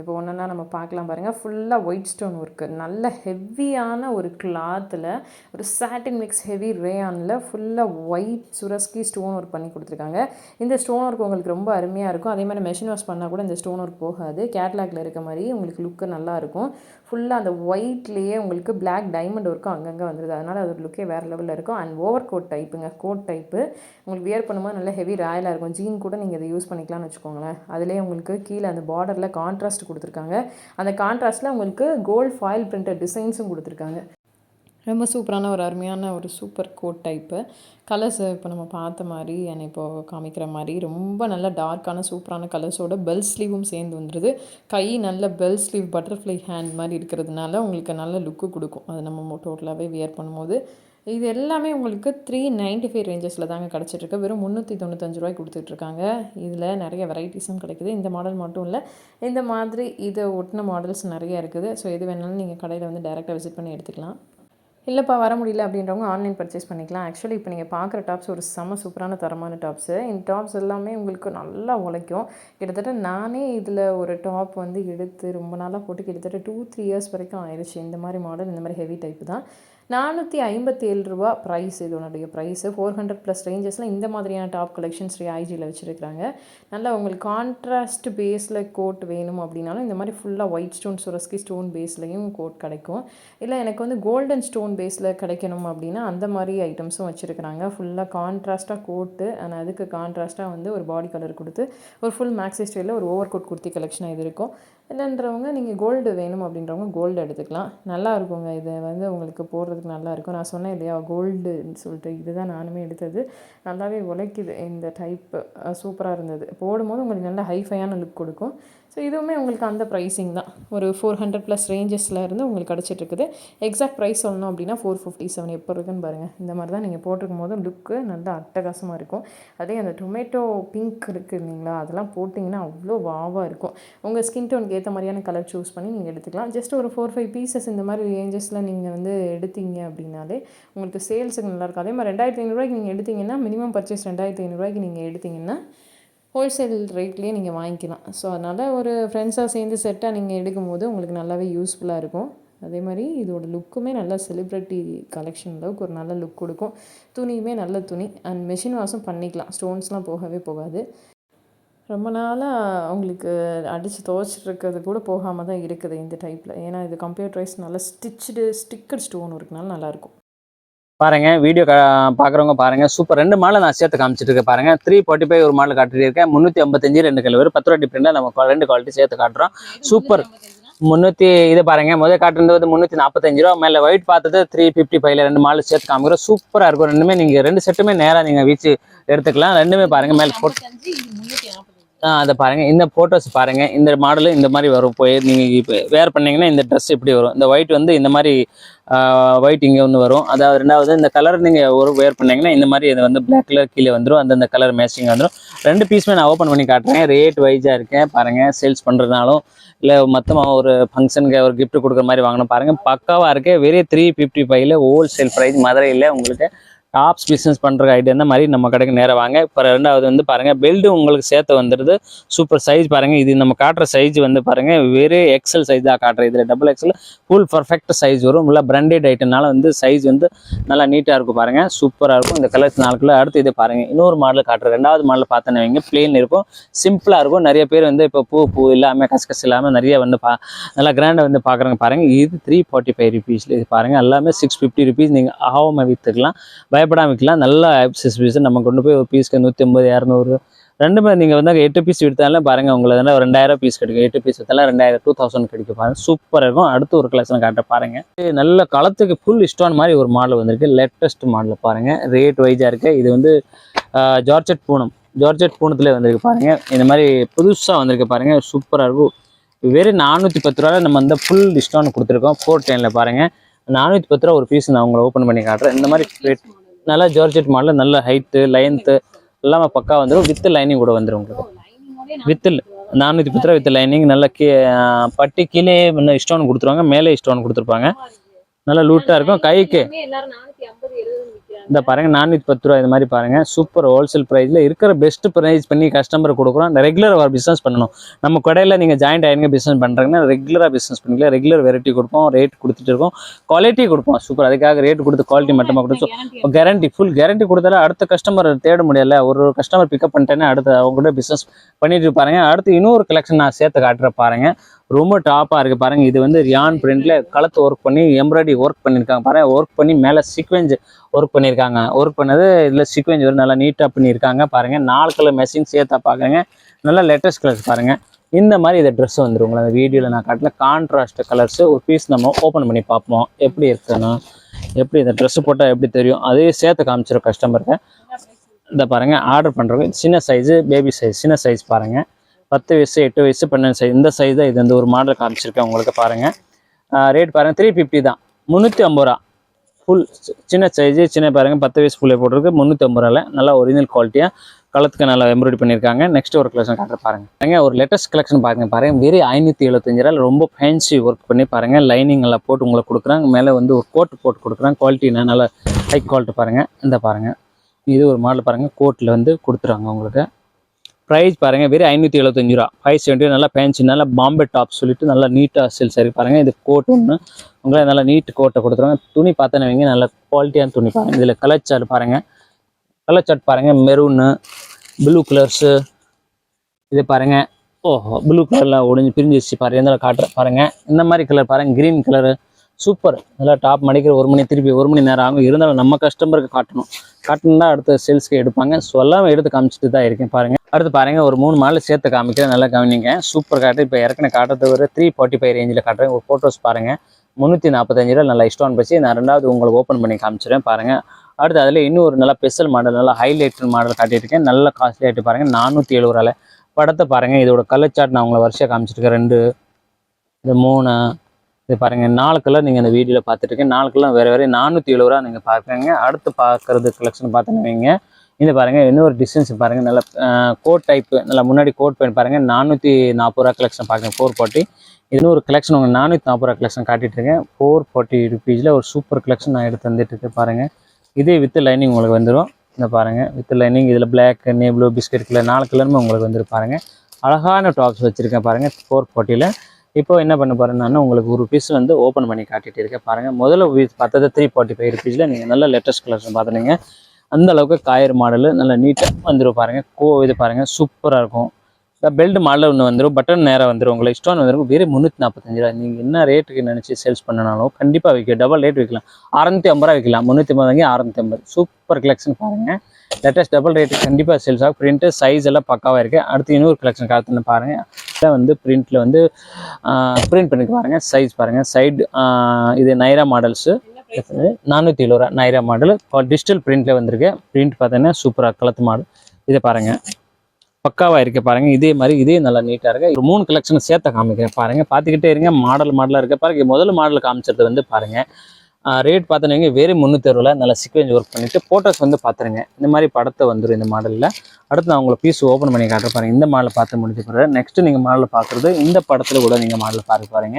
இப்போ ஒன்றா நம்ம பார்க்கலாம் பாருங்கள் ஃபுல்லாக ஒயிட் ஸ்டோன் ஒர்க்கு நல்ல ஹெவியான ஒரு கிளாத்தில் ஒரு சாட்டின் மிக்ஸ் ஹெவி ரேயானில் ஃபுல்லாக ஒயிட் சுரஸ்கி ஸ்டோன் ஒர்க் பண்ணி கொடுத்துருக்காங்க. இந்த ஸ்டோன் ஒர்க் உங்களுக்கு ரொம்ப அருமையாக இருக்கும். அதே மாதிரி மெஷின் வாஷ் பண்ணால் கூட இந்த ஸ்டோன் ஒர்க் போகாது. கேட்லாக்ல இருக்க மாதிரி உங்களுக்கு லுக்கு நல்லா இருக்கும். ஃபுல்லாக அந்த ஒயிட்லேயே உங்களுக்கு பிளாக் டைமண்ட் ஒர்க்கும் அங்கங்கே வந்துடுது அதனால் அது ஒரு லுக்கே வேறு லெவலில் இருக்கும். அண்ட் ஓவர் கோட் டைப்புங்க கோட் டைப்பு உங்களுக்கு வியர் பண்ணும்போது நல்லா ஹெவி ராயலாக இருக்கும். ஜீன் கூட நீங்கள் இதை யூஸ் பண்ணிக்கலாம்னு வச்சுக்கோங்களேன். அதிலே உங்களுக்கு கீழே அந்த பார்டரில் கான்ட்ராஸ்ட் கொடுத்துருக்காங்க. அந்த கான்ட்ராஸ்ட்டில் உங்களுக்கு கோல்ட் ஃபாயில் பிரிண்டட் டிசைன்ஸும் கொடுத்துருக்காங்க. ரொம்ப சூப்பரான ஒரு அருமையான ஒரு சூப்பர் கோட் டைப்பு கலர்ஸ் இப்போ நம்ம பார்த்த மாதிரி என்னை இப்போது காமிக்கிற மாதிரி ரொம்ப நல்ல டார்க்கான சூப்பரான கலர்ஸோட பெல் ஸ்லீவும் சேர்ந்து வந்துடுது கை நல்ல பெல் ஸ்லீவ் பட்டர்ஃப்ளை ஹேண்ட் மாதிரி இருக்கிறதுனால உங்களுக்கு நல்ல லுக்கு கொடுக்கும். அது நம்ம டோட்டலாகவே வியர் பண்ணும்போது. இது எல்லாமே உங்களுக்கு த்ரீ நைன்ட்டி ஃபைவ் ரேஞ்சஸில் தாங்க கிடச்சிட்ருக்கு. வெறும் முந்நூற்றி தொண்ணூத்தஞ்சு ரூபாய்க்கு கொடுத்துட்ருக்காங்க. இதில் நிறைய வெரைட்டிஸும் கிடைக்குது. இந்த மாடல் மட்டும் இல்லை இந்த மாதிரி இதை ஒட்டின மாடல்ஸ் நிறைய இருக்குது. ஸோ எது வேணாலும் நீங்கள் கடையில் வந்து டேரெக்டாக விசிட் பண்ணி எடுத்துக்கலாம். இல்லைப்பா வர முடியல அப்படின்றவங்க ஆன்லைன் பர்ச்சேஸ் பண்ணிக்கலாம். ஆக்சுவலி இப்போ நீங்கள் பார்க்குற டாப்ஸ் ஒரு செம சூப்பரான தரமான டாப்ஸு இந்த டாப்ஸ் எல்லாமே உங்களுக்கு நல்லா உழைக்கும். கிட்டத்தட்ட நானே இதில் ஒரு டாப் வந்து எடுத்து ரொம்ப நாளாக போட்டு கிட்டத்தட்ட டூ த்ரீ இயர்ஸ் வரைக்கும் ஆயிடுச்சு இந்த மாதிரி மாடல் இந்த மாதிரி ஹெவி டைப் தான். நானூற்றி ஐம்பத்தி ஏழு ரூபா ப்ரைஸ் இதனுடைய ப்ரைஸு ஃபோர் ஹண்ட்ரட் ப்ளஸ் ரேஞ்சஸில் இந்த மாதிரியான டாப் கலெக்ஷன்ஸ் ஸ்ரீ ஐஜியில் வச்சுருக்காங்க நல்லா உங்களுக்கு கான்ட்ராஸ்ட் பேஸில் கோட் வேணும் அப்படின்னாலும் இந்த மாதிரி ஃபுல்லாக ஒயிட் ஸ்டோன் சுரஸ்கி ஸ்டோன் பேஸ்லையும் கோட் கிடைக்கும். இல்லை எனக்கு வந்து கோல்டன் ஸ்டோன் பேஸில் கிடைக்கணும் அப்படின்னா அந்த மாதிரி ஐட்டம்ஸும் வச்சுருக்குறாங்க. ஃபுல்லாக கான்ட்ராஸ்ட்டாக கோட்டு ஆனால் அதுக்கு கான்ட்ராஸ்ட்டாக வந்து ஒரு பாடி கலர் கொடுத்து ஒரு ஃபுல் மேக்ஸி ஸ்டைலில் ஒரு ஓவர் கோட் குர்த்தி கலெக்ஷன் இது இருக்கும். இல்லைன்றவங்க நீங்கள் கோல்டு வேணும் அப்படின்றவங்க கோல்டு எடுத்துக்கலாம். நல்லா இருக்குங்க. இது வந்து உங்களுக்கு போடுறதுக்கு நல்லா இருக்கும் நான் சொன்னேன் இல்லையா கோல்டுன்னு சொல்லிட்டு. இதுதான் நானுமே எடுத்தது. நல்லாவே உழைக்குது. இந்த டைப்பு சூப்பராக இருந்தது. போடும்போது உங்களுக்கு நல்ல ஹைஃபையான லுக் கொடுக்கும். ஸோ இதுவுமே உங்களுக்கு அந்த ப்ரைஸிங் தான். ஒரு ஃபோர் ஹண்ட்ரட் ப்ளஸ் ரேஞ்சஸில் இருந்து உங்களுக்கு கிடச்சிட்டு இருக்குது எக்ஸாக்ட் ப்ரைஸ் சொல்லணும் அப்படின்னா ஃபோர் ஃபிஃப்டி செவன் எப்போ இருக்குன்னு பாருங்கள் இந்த மாதிரி தான் நீங்கள் போட்டிருக்கும் போது லுக்கு நல்லா அட்டகாசமாக இருக்கும். அதே அந்த டொமேட்டோ பிங்க் இருக்குது இல்லைங்களா? அதெல்லாம் போட்டிங்கன்னா அவ்வளோ வாவாக இருக்கும். உங்கள் ஸ்கின் டோனுக்கு ஏற்ற மாதிரியான கலர் சூஸ் பண்ணி நீங்கள் எடுத்துக்கலாம். ஜஸ்ட் ஒரு ஃபோர் ஃபைவ் பீசஸ் இந்த மாதிரி ரேஞ்சஸில் நீங்கள் வந்து எடுத்தீங்க அப்படின்னாலே உங்களுக்கு சேல்ஸுக்கு நல்லாயிருக்கும் அதே மாதிரி ரெண்டாயிரத்தி ஐநூறுரூவாய்க்கு நீங்கள் எடுத்தீங்கன்னா மினிமம் பர்ச்சேஸ் ரெண்டாயிரத்தி ஐநூறுரூவாய்க்கு நீங்கள் எடுத்தீங்கன்னா ஹோல்சேல் ரேட்லேயே நீங்கள் வாங்கிக்கலாம். ஸோ அதனால் ஒரு ஃப்ரெண்ட்ஸாக சேர்ந்து செட்டாக நீங்கள் எடுக்கும்போது உங்களுக்கு நல்லாவே யூஸ்ஃபுல்லாக இருக்கும். அதே மாதிரி இதோட லுக்குமே நல்லா செலிப்ரிட்டி கலெக்ஷன் அளவுக்கு ஒரு நல்ல லுக் கொடுக்கும். துணியுமே நல்ல துணி. அண்ட் மெஷின் வாஷும் பண்ணிக்கலாம். ஸ்டோன்ஸ்லாம் போகவே போகாது. ரொம்ப நாளாக அவங்களுக்கு அடித்து துவைச்சிட்ருக்கிறது கூட போகாமல் தான் இருக்குது இந்த டைப்பில் ஏன்னா இது கம்ப்யூட்டரைஸ் நல்லா ஸ்டிச்சுடு ஸ்டிக்கர் ஸ்டோன் இருக்கனால நல்லாயிருக்கும் பாருங்க வீடியோ பாக்குறவங்க பாருங்க. சூப்பர் ரெண்டு மாடல் நான் சேர்த்து காமிச்சிட்டு இருக்கேன் பாருங்க. த்ரீ ஃபார்ட்டி ஃபைவ் ஒரு மாடல் காட்டிட்டு இருக்கேன். முந்நூற்றி ஐம்பத்தஞ்சு ரெண்டு கலர் பத்து ரூபா டிஃப்ரெண்டாக நம்ம ரெண்டு குவாலிட்டி சேர்த்து காட்டுறோம். சூப்பர் முந்நூற்றி இது பாருங்க. முதல் காட்டுறது வந்து முந்நூற்றி நாற்பத்தஞ்சு ரூபா. மேலே ஒயிட் பார்த்தது த்ரீ ஃபிஃப்டி ஃபைவ்ல ரெண்டு மாடல் சேர்த்து காமிக்கிறோம். சூப்பராக இருக்கும். ரெண்டுமே நீங்கள் ரெண்டு செட்டுமே நேராக நீங்கள் வீச்சு எடுத்துக்கலாம். ரெண்டுமே பாருங்க. மேலே போட்டு அதை பாருங்கள் இந்த ஃபோட்டோஸ் பாருங்கள் இந்த மாடலு இந்த மாதிரி வரும். போய் நீங்கள் இப்போ வேர் பண்ணிங்கன்னா இந்த ட்ரெஸ் இப்படி வரும். இந்த ஒயிட் வந்து இந்த மாதிரி ஒயிட் இங்கே ஒன்று வரும். அதாவது ரெண்டாவது இந்த கலர் நீங்கள் ஒரு வேர் பண்ணிங்கன்னா இந்த மாதிரி இது வந்து பிளாக் கலர் கீழே வந்துடும் அந்தந்த கலர் மேட்சிங் வந்துடும் ரெண்டு பீஸுமே நான் ஓப்பன் பண்ணி காட்டுறேன். ரேட் வைஸாக இருக்கேன். பாருங்கள் சேல்ஸ் பண்ணுறதுனாலும் இல்லை மொத்தமாக ஒரு ஃபங்க்ஷனுக்கு ஒரு கிஃப்ட் கொடுக்குற மாதிரி வாங்கினோம் பாருங்கள் பக்காவாக இருக்கு. வெறும் த்ரீ ஃபிஃப்டி ஃபைவ்ல ஹோல்சேல் ப்ரைஸ் மதுரையில் உங்களுக்கு டாப்ஸ் பிஸ்னஸ் பண்ணுற ஐடியா இந்த மாதிரி நம்ம கடைக்கு நேராக வாங்க. இப்போ ரெண்டாவது வந்து பாருங்கள் பெல்ட் உங்களுக்கு சேர்த்து வந்துடுது. சூப்பர் சைஸ் பாருங்கள் இது நம்ம காட்டுற சைஸ் வந்து பாருங்கள் வெறும் எக்ஸல் சைஸ் தான் காட்டுற இதில் double XL full perfect size வரும். இல்லை பிராண்டட் ஐட்டம்னால வந்து சைஸ் வந்து நல்லா நீட்டாக இருக்கும் பாருங்கள் சூப்பராக இருக்கும். இந்த கலர்ஸ் நாலு அடுத்து இது பாருங்கள் இன்னொரு மாடல் காட்டுற ரெண்டாவது மாடல் பார்த்தோன்னு வைங்க. பிளேன் இருக்கும். சிம்பிளாக இருக்கும். நிறைய பேர் வந்து இப்போ பூ பூ இல்லாமல் கசகஸ் இல்லாமல் நிறைய வந்து பா நல்லா கிராண்டாக வந்து பார்க்குறாங்க பாருங்கள் இது த்ரீ ஃபார்ட்டி ஃபைவ் ருபீஸில் இது பாருங்கள் எல்லாமே சிக்ஸ் ஃபிஃப்டி ருபீஸ் நீங்கள் ஆகாமல் விற்றுக்கலாம் பயப்படாமல் விற்கலாம் நல்லா ஆப்சஸ் பீஸ் நம்ம கொண்டு போய் ஒரு பீஸ்க்கு நூற்றி ஐம்பது இரநூறு. ரெண்டுமே நீங்கள் வந்து எட்டு பீஸ் விற்றாலும் பாருங்கள் உங்களுக்கு வந்து ஒரு ரெண்டாயிரம் பீஸ் கிடைக்கும். எட்டு பீஸ் விற்றாலும் ரெண்டாயிரம் டூ தௌசண்ட் கிடைக்கும் பாருங்கள் சூப்பராக இருக்கும். அடுத்து ஒரு கலெக்ஷன் காட்ட பாருங்கள் நல்ல களத்துக்கு ஃபுல் இஷ்டான மாதிரி ஒரு மாடல் வந்திருக்கு. லேட்டஸ்ட் மாடல் பாருங்கள் ரேட் வைஸாக இருக்கு. இது வந்து ஜார்ஜெட் பூனம். ஜார்ஜெட் பூனத்தில் வந்திருக்கு பாருங்க. இந்த மாதிரி புதுசாக வந்திருக்கு பாருங்கள் சூப்பராக இருக்கும். வெறும் நானூற்றி பத்து ரூபாய் நம்ம வந்து ஃபுல் டிஸ்கவுண்ட் கொடுத்துருக்கோம். ஃபோர் டெனில் பாருங்க. நானூற்றி பத்து ரூபா ஒரு பீஸ் நான் உங்களை ஓப்பன் பண்ணி காட்டுறேன். இந்த மாதிரி ரேட் நல்லா ஜார்ஜெட் மாடல் நல்ல ஹைட்டு லென்த்து எல்லாமே பக்கா வந்துடும் வித்து லைனிங் கூட வந்துடும் உங்களுக்கு. வித்து நானூற்றி பத்து ரூபா வித் லைனிங் நல்ல கீ பட்டி கீழே இன்னும் ஸ்டோன் கொடுத்துருவாங்க மேலே ஸ்டோன் கொடுத்துருப்பாங்க. நல்லா லூட்டாக இருக்கும். கைக்கு. இந்த பாருங்க நானூற்றி பத்து ரூபா இது மாதிரி பாருங்க. சூப்பர் ஹோல்சேல் ப்ரைஸில் இருக்கிற பெஸ்ட் ப்ரைஸ் பண்ணி கஸ்டமர் கொடுக்குறோம். ரெகுலர் ஒரு பிஸ்னஸ் பண்ணணும். நம்ம கடையில் நீங்கள் ஜாயிண்ட் ஆகிங்க பிஸ்னஸ் பண்ணுறாங்கன்னா ரெகுலராக பிஸ்னஸ் பண்ணிக்கலாம். ரெகுலர் வெரைட்டி கொடுப்போம் ரேட் கொடுத்துட்டு இருக்கோம். குவாலிட்டி கொடுப்போம் சூப்பர். அதுக்காக ரேட் கொடுத்து குவாலிட்டி மட்டுமா கொடுத்து கேரண்டி ஃபுல் கேரண்டி கொடுத்தாலும் அடுத்த கஸ்டமர் தேட முடியல. ஒரு கஸ்டமர் பிக்கப் பண்ணிட்டேன்னா அடுத்து அவங்க கூட பிஸ்னஸ் பண்ணிட்டு இருப்பாருங்க. அடுத்து இன்னொரு கலெக்ஷன் நான் சேர்த்து காட்டுறேன் பாருங்க. ரொம்ப டாப்பாக இருக்குது பாருங்கள் இது வந்து ரியான் பிரிண்ட்ல கலத்து ஒர்க் பண்ணி எம்ப்ராய்டரி ஒர்க் பண்ணியிருக்காங்க. பாருங்கள் ஒர்க் பண்ணி மேலே சீக்வெஞ்ச் ஒர்க் பண்ணியிருக்காங்க. ஒர்க் பண்ணது இதில் சீக்வெஞ்ச் வரும் நல்லா நீட்டாக பண்ணியிருக்காங்க. பாருங்கள் நாலு கலர் மெஷின் சேர்த்தா பார்க்குறேங்க நல்லா லேட்டஸ்ட் கலர்ஸ் பாருங்கள் இந்த மாதிரி இந்த ட்ரெஸ் வந்துடும் உங்களை அந்த வீடியோவில் நான் காட்டின கான்ட்ராஸ்ட் கலர்ஸ் ஒரு பீஸ் நம்ம ஓப்பன் பண்ணி பார்ப்போம். எப்படி இருக்குன்னா எப்படி இந்த ட்ரெஸ் போட்டால் எப்படி தெரியும்? அதே சேர்த்து காமிச்சிடும் கஸ்டமருக்கு இந்த பாருங்கள் ஆர்டர் பண்ணுறவங்க சின்ன சைஸு பேபி சைஸ் சின்ன சைஸ் பாருங்கள் பத்து வயசு எட்டு வயசு பன்னெண்டு சைஸ் இந்த சைஸ் தான் இது வந்து ஒரு மாடல் காமிச்சிருக்கேன் உங்களுக்கு பாருங்கள் ரேட் பாருங்கள் த்ரீ ஃபிஃப்டி தான். முந்நூற்றி ஐம்பது ரூபா. ஃபுல் சின்ன சைஸு சின்ன பாருங்க பத்து வயசு ஃபுல்லே போட்டிருக்கு முந்நூற்றி ஐம்பது ரூபாயில் நல்லா ஒரிஜினல் குவாலிட்டியாக கலத்துக்கு நல்லா எம்ப்ராய்டி பண்ணியிருக்காங்க. நெக்ஸ்ட் ஒரு கலெக்ஷன் காட்டுற பாருங்க. பாருங்க ஒரு லேட்டஸ்ட் கலெக்ஷன் பாருங்க பாருங்க. வெறும் ஐநூற்றி எழுபத்தஞ்சு ரூபா ரொம்ப ஃபேன்சி ஒர்க் பண்ணி பாருங்க. லைனிங் எல்லாம் போட்டு உங்களுக்கு கொடுக்குறாங்க. மேலே வந்து ஒரு கோட் போட்டு கொடுக்குறாங்க. குவாலிட்டி நல்லா ஹை குவாலிட்டி பாருங்க. இந்த பாருங்க. இது ஒரு மாடல் பாருங்க கோட்டில் வந்து கொடுத்துருவாங்க உங்களுக்கு. ப்ரைஸ் பாருங்க வெறும் ஐநூற்றி எழுபத்தஞ்சு ரூபா. ஃபைவ் செவன்ட்டி நல்லா பேன்ச்சு நல்லா பாம்பே டாப் சொல்லிட்டு நல்லா நீட்டாக சேல்ஸ் ஆயிருக்கு பாருங்கள் இது கோட் ஒன்று உங்களை நல்லா நீட் கோட்டை கொடுத்துருவாங்க. துணி பார்த்தோன்னு வைங்க நல்ல குவாலிட்டியான துணி பாருங்கள் இதில் கலர் சார்ட் பாருங்கள் கலர் சார்ட் பாருங்கள் மெரூனு ப்ளூ கலர்ஸு இது பாருங்கள் ஓஹோ ப்ளூ கலரில் ஒடிஞ்சு பிரிஞ்சிருச்சு பாருங்க. எந்த காட்டுற பாருங்கள் இந்த மாதிரி கலர் பாருங்கள் க்ரீன் கலரு சூப்பர் நல்லா டாப் மடிக்கிற ஒரு மணி திருப்பி ஒரு மணி நேரம் ஆகும். இருந்தாலும் நம்ம கஸ்டமருக்கு காட்டணும். காட்டணும் அடுத்த சேல்ஸ்க்கு எடுப்பாங்க. ஸோ எடுத்து காமிச்சிட்டு தான் இருக்கேன் பாருங்கள் அடுத்து பாருங்கள் ஒரு மூணு மாடல் சேர்த்து காமிக்கிறேன். நல்லா கவனிங்க. சூப்பர் காட்டு இப்போ இறக்குன காட்டுறது ஒரு த்ரீ ஃபார்ட்டி ஃபைவ் ரேஞ்சில் காட்டுறேன். ஒரு ஃபோட்டோஸ் பாருங்கள் முந்நூற்றி நாற்பத்தஞ்சு ரூபா நல்லா இஷ்டம் வச்சு நான் ரெண்டாவது உங்களுக்கு ஓப்பன் பண்ணி காமிச்சிடுறேன் பாருங்கள் அடுத்து அதில் இன்னும் ஒரு நல்ல ஸ்பெஷல் மாடல் நல்லா ஹைலைட்டர் மாடல் காட்டியிருக்கேன். நல்ல காஸ்ட்லி ஆகிட்டு பாருங்கள் நானூற்றி எழுபது ரூபாயில். படத்தை பாருங்கள் இதோட கலர் சாட் நான் உங்களை வருஷம் காமிச்சிருக்கேன். ரெண்டு இது மூணு இது பாருங்கள் நாலு கலர் நீங்கள் இந்த வீடியோவில் பார்த்துட்டு இருக்கேன். நாலு கலர் வேறு வேறு நானூற்றி எழுபது ரூபா நீங்கள் பார்க்குறீங்க. அடுத்து பார்க்கறது கலெக்ஷன் பார்த்துன்னு வைங்க. இது பாருங்க இன்னொரு டிஸ்டன்ஸ் பாருங்க நல்ல கோட் டைப்பு நல்லா முன்னாடி கோட் பேண்ட் பாருங்க நானூற்றி நாற்பது ரூபா கலெக்ஷன் பாருங்க ஃபோர் ஃபார்ட்டி இன்னொரு கலெக்ஷன் உங்கள் நானூற்றி நாற்பது ரூபா கலெக்ஷன் காட்டிட்டு இருக்கேன் ஃபோர் ஃபார்ட்டி ருபீஸில் ஒரு சூப்பர் கலெக்ஷன் நான் எடுத்து வந்துட்டு பாருங்கள் பாருங்க. இதே வித் லைனிங் உங்களுக்கு வந்துடும் இந்த பாருங்க வித் லைனிங் இதில் black navy blue biscuit colour நாலு கலருமே உங்களுக்கு வந்துரு பாருங்க. அழகான டாப்ஸ் வச்சிருக்கேன் பாருங்க ஃபோர் ஃபார்ட்டியில் இப்போ என்ன பண்ண போறேன் உங்களுக்கு ஒரு பீஸ் வந்து ஓப்பன் பண்ணி காட்டிட்டு இருக்கேன் பாருங்க. முதல்ல பார்த்தது த்ரீ ஃபார்ட்டி ஃபைவ் ருபீஸில் நீங்கள் நல்ல லேட்டஸ்ட் கலெக்ஷன் பார்த்துனீங்க. அந்த அளவுக்கு காயர் மாடலு நல்லா நீட்டாக வந்துடும் பாருங்கள் கோ இது பாருங்கள் சூப்பராக இருக்கும். இந்த பெல்ட் மாடல் ஒன்று வந்துடும் பட்டன் நேராக வந்துடும் உங்களுக்கு ஸ்டோன் வந்துடும் வெறும் முந்நூற்றி நாற்பத்தஞ்சு ரூபா நீங்கள் என்ன ரேட்டுக்கு நினச்சி சேல்ஸ் பண்ணனாலும் கண்டிப்பாக விற்கும் டபுள் ரேட் விற்கலாம் அறநூற்றி ஐம்பது ரூபா விற்கலாம் முந்நூற்றி ஐம்பது வாங்கி அறநூற்றி ஐம்பது. சூப்பர் கலெக்ஷன் பாருங்க. லேட்டஸ்ட் டபுள் ரேட்டு கண்டிப்பாக சேல்ஸ் ஆகும். பிரிண்ட்டு சைஸ் எல்லாம் பக்காவாக இருக்குது அடுத்து இன்னொரு கலெக்ஷன் காத்துன்னு பாருங்கள் இதில் வந்து பிரிண்ட்டில் வந்து பிரிண்ட் பண்ணிக்கு பாருங்கள் சைஸ் பாருங்கள் சைடு இது நைரா மாடல்ஸு நானூற்றி எழுபது ரூபா நைரா மாடல் டிஜிட்டல் பிரிண்ட்டில் வந்திருக்கு. பிரிண்ட் பார்த்தீங்கன்னா சூப்பராக கலத்து மாடல் இதை பாருங்க. பக்காவாக இருக்கு பாருங்க. இதே மாதிரி இதே நல்லா நீட்டாக இருக்குது ஒரு மூணு கலெக்ஷன் சேர்த்த காமிக்கிறேன் பாருங்க. பார்த்துக்கிட்டே இருங்க. மாடல் மாடலாக இருக்கு பாருங்க. முதல்ல மாடல் காமிச்சது வந்து பாருங்க. ரேட் பார்த்தீங்கன்னா வெறும் முந்நூற்றி ரூபாய் நல்லா சீக்வென்ஸ் ஒர்க் பண்ணிட்டு ஃபோட்டோஸ் வந்து பார்த்துருங்க. இந்த மாதிரி படத்தை வந்துடும் இந்த மாடலில் அடுத்து நான் உங்களை பீஸ் ஓப்பன் பண்ணி காட்டுற பாருங்க. இந்த மாடல் பார்த்து முடிஞ்ச பிறகு நெக்ஸ்ட் நீங்கள் மாடலை பார்க்குறது இந்த படத்தில் கூட நீங்கள் மாடல் பார்க்க பாருங்க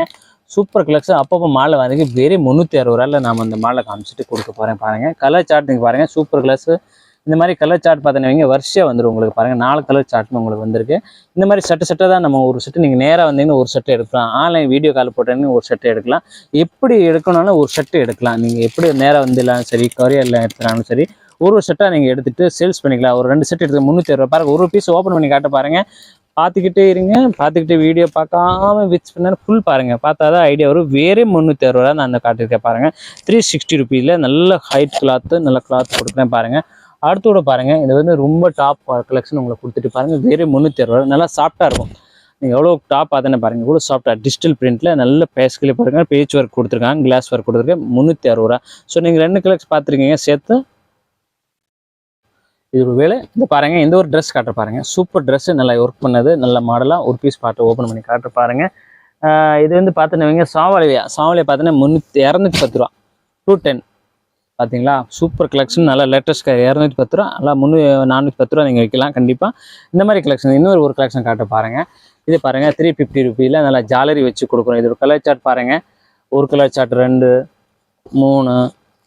சூப்பர் கலெக்ஷன் அப்பப்போ மாலை வாங்கி வெறும் முந்நூற்றி அறுபது ரூபாயில் நான் அந்த மாலை காமிச்சிட்டு கொடுக்க போகிறேன் பாருங்கள் கலர் சார்ட் நீங்கள் பாருங்கள் சூப்பர் கலர்ஸ் இந்த மாதிரி கலர் சார்ட் பார்த்தீங்கன்னா வைங்க வரிசையாக வந்துடும் உங்களுக்கு பாருங்கள் நாலு கலர் சார்ட்னு உங்களுக்கு வந்திருக்கு. இந்த மாதிரி செட்டு செட்டை தான் நம்ம ஒரு செட்டு நீங்கள் நேராக வந்தீங்கன்னா ஒரு செட்டு எடுக்கலாம். ஆன்லைன் வீடியோ கால் போட்டீங்கன்னா ஒரு செட்டு எடுக்கலாம். எப்படி எடுக்கணும்னாலும் ஒரு செட்டு எடுக்கலாம். நீங்கள் எப்படி நேராக வந்துடலாம் சரி கொரியரில் எடுத்துனாலும் சரி ஒரு ஒரு செட்டாக நீங்கள் எடுத்துகிட்டு சேல்ஸ் பண்ணிக்கலாம். ஒரு ரெண்டு செட் எடுத்து முந்நூற்றி அறுபது பாருங்கள் ஒரு பீஸ் ஓப்பன் பண்ணி காட்ட பாருங்கள் பார்த்துக்கிட்டே இருங்க. பார்த்துக்கிட்டு வீடியோ பார்க்காம விச் பண்ண ஃபுல் பாருங்கள் பார்த்தா தான் ஐடியா வரும். வேறே முந்நூற்றி அறுபது ரூபா நான் அந்த காட்டியிருக்கேன் பாருங்கள் த்ரீ சிக்ஸ்டி ருபீஸில் நல்ல ஹைட் கிளாத்து நல்ல கிளாத் கொடுக்குறேன் பாருங்கள் அடுத்தோட பாருங்கள் இது வந்து ரொம்ப டாப் கலெக்ஷன் உங்களுக்கு கொடுத்துட்டு பாருங்கள் வேறே முந்நூற்றி அறுபது ரூபா. நல்லா சாஃப்டாக இருக்கும். நீங்கள் எவ்வளோ டாப் அதனை பாருங்கள் இவ்வளோ சாஃப்டாக டிஜிட்டல் பிரிண்ட்டில் நல்ல பேஸ்கிலே பாருங்கள் பேஜ் ஒர்க் கொடுத்துருக்காங்க. கிளாஸ் ஒர்க் கொடுத்துருக்கேன். முந்நூற்றி அறுபது ரூபா. ஸோ நீங்கள் ரெண்டு கலெக்ஸ் பார்த்துருக்கீங்க. சேர்த்து இது ஒரு வேலை. இந்த பாருங்கள் இந்த ஒரு ட்ரெஸ் காட்டுற பாருங்க. சூப்பர் ட்ரெஸ்ஸு நல்லா ஒர்க் பண்ணது நல்ல மாடலாக ஒரு பீஸ் பாட்டு ஓப்பன் பண்ணி காட்டுற பாருங்கள் இது வந்து பார்த்துனவங்க சாவலியா. சாவலியா பார்த்தீங்கன்னா முந்நூற்றி இரநூத்தி பத்து ரூபா. டூ டென் பார்த்தீங்களா சூப்பர் கலெக்ஷன் நல்லா லேட்டஸ்ட் இரநூத்தி பத்து ரூபா. நல்லா முந்நூ நானூற்றி பத்து ரூபா நீங்கள் வைக்கலாம் கண்டிப்பாக இந்த மாதிரி கலெக்ஷன் இன்னொரு ஒரு கலெக்ஷன் காட்ட பாருங்கள் இது பாருங்கள் த்ரீ ஃபிஃப்டி ருபீல நல்லா ஜாலரி வச்சு கொடுக்குறோம். இது ஒரு கலர் சார்ட் பாருங்கள் ஒரு கலர் சார்ட் ரெண்டு மூணு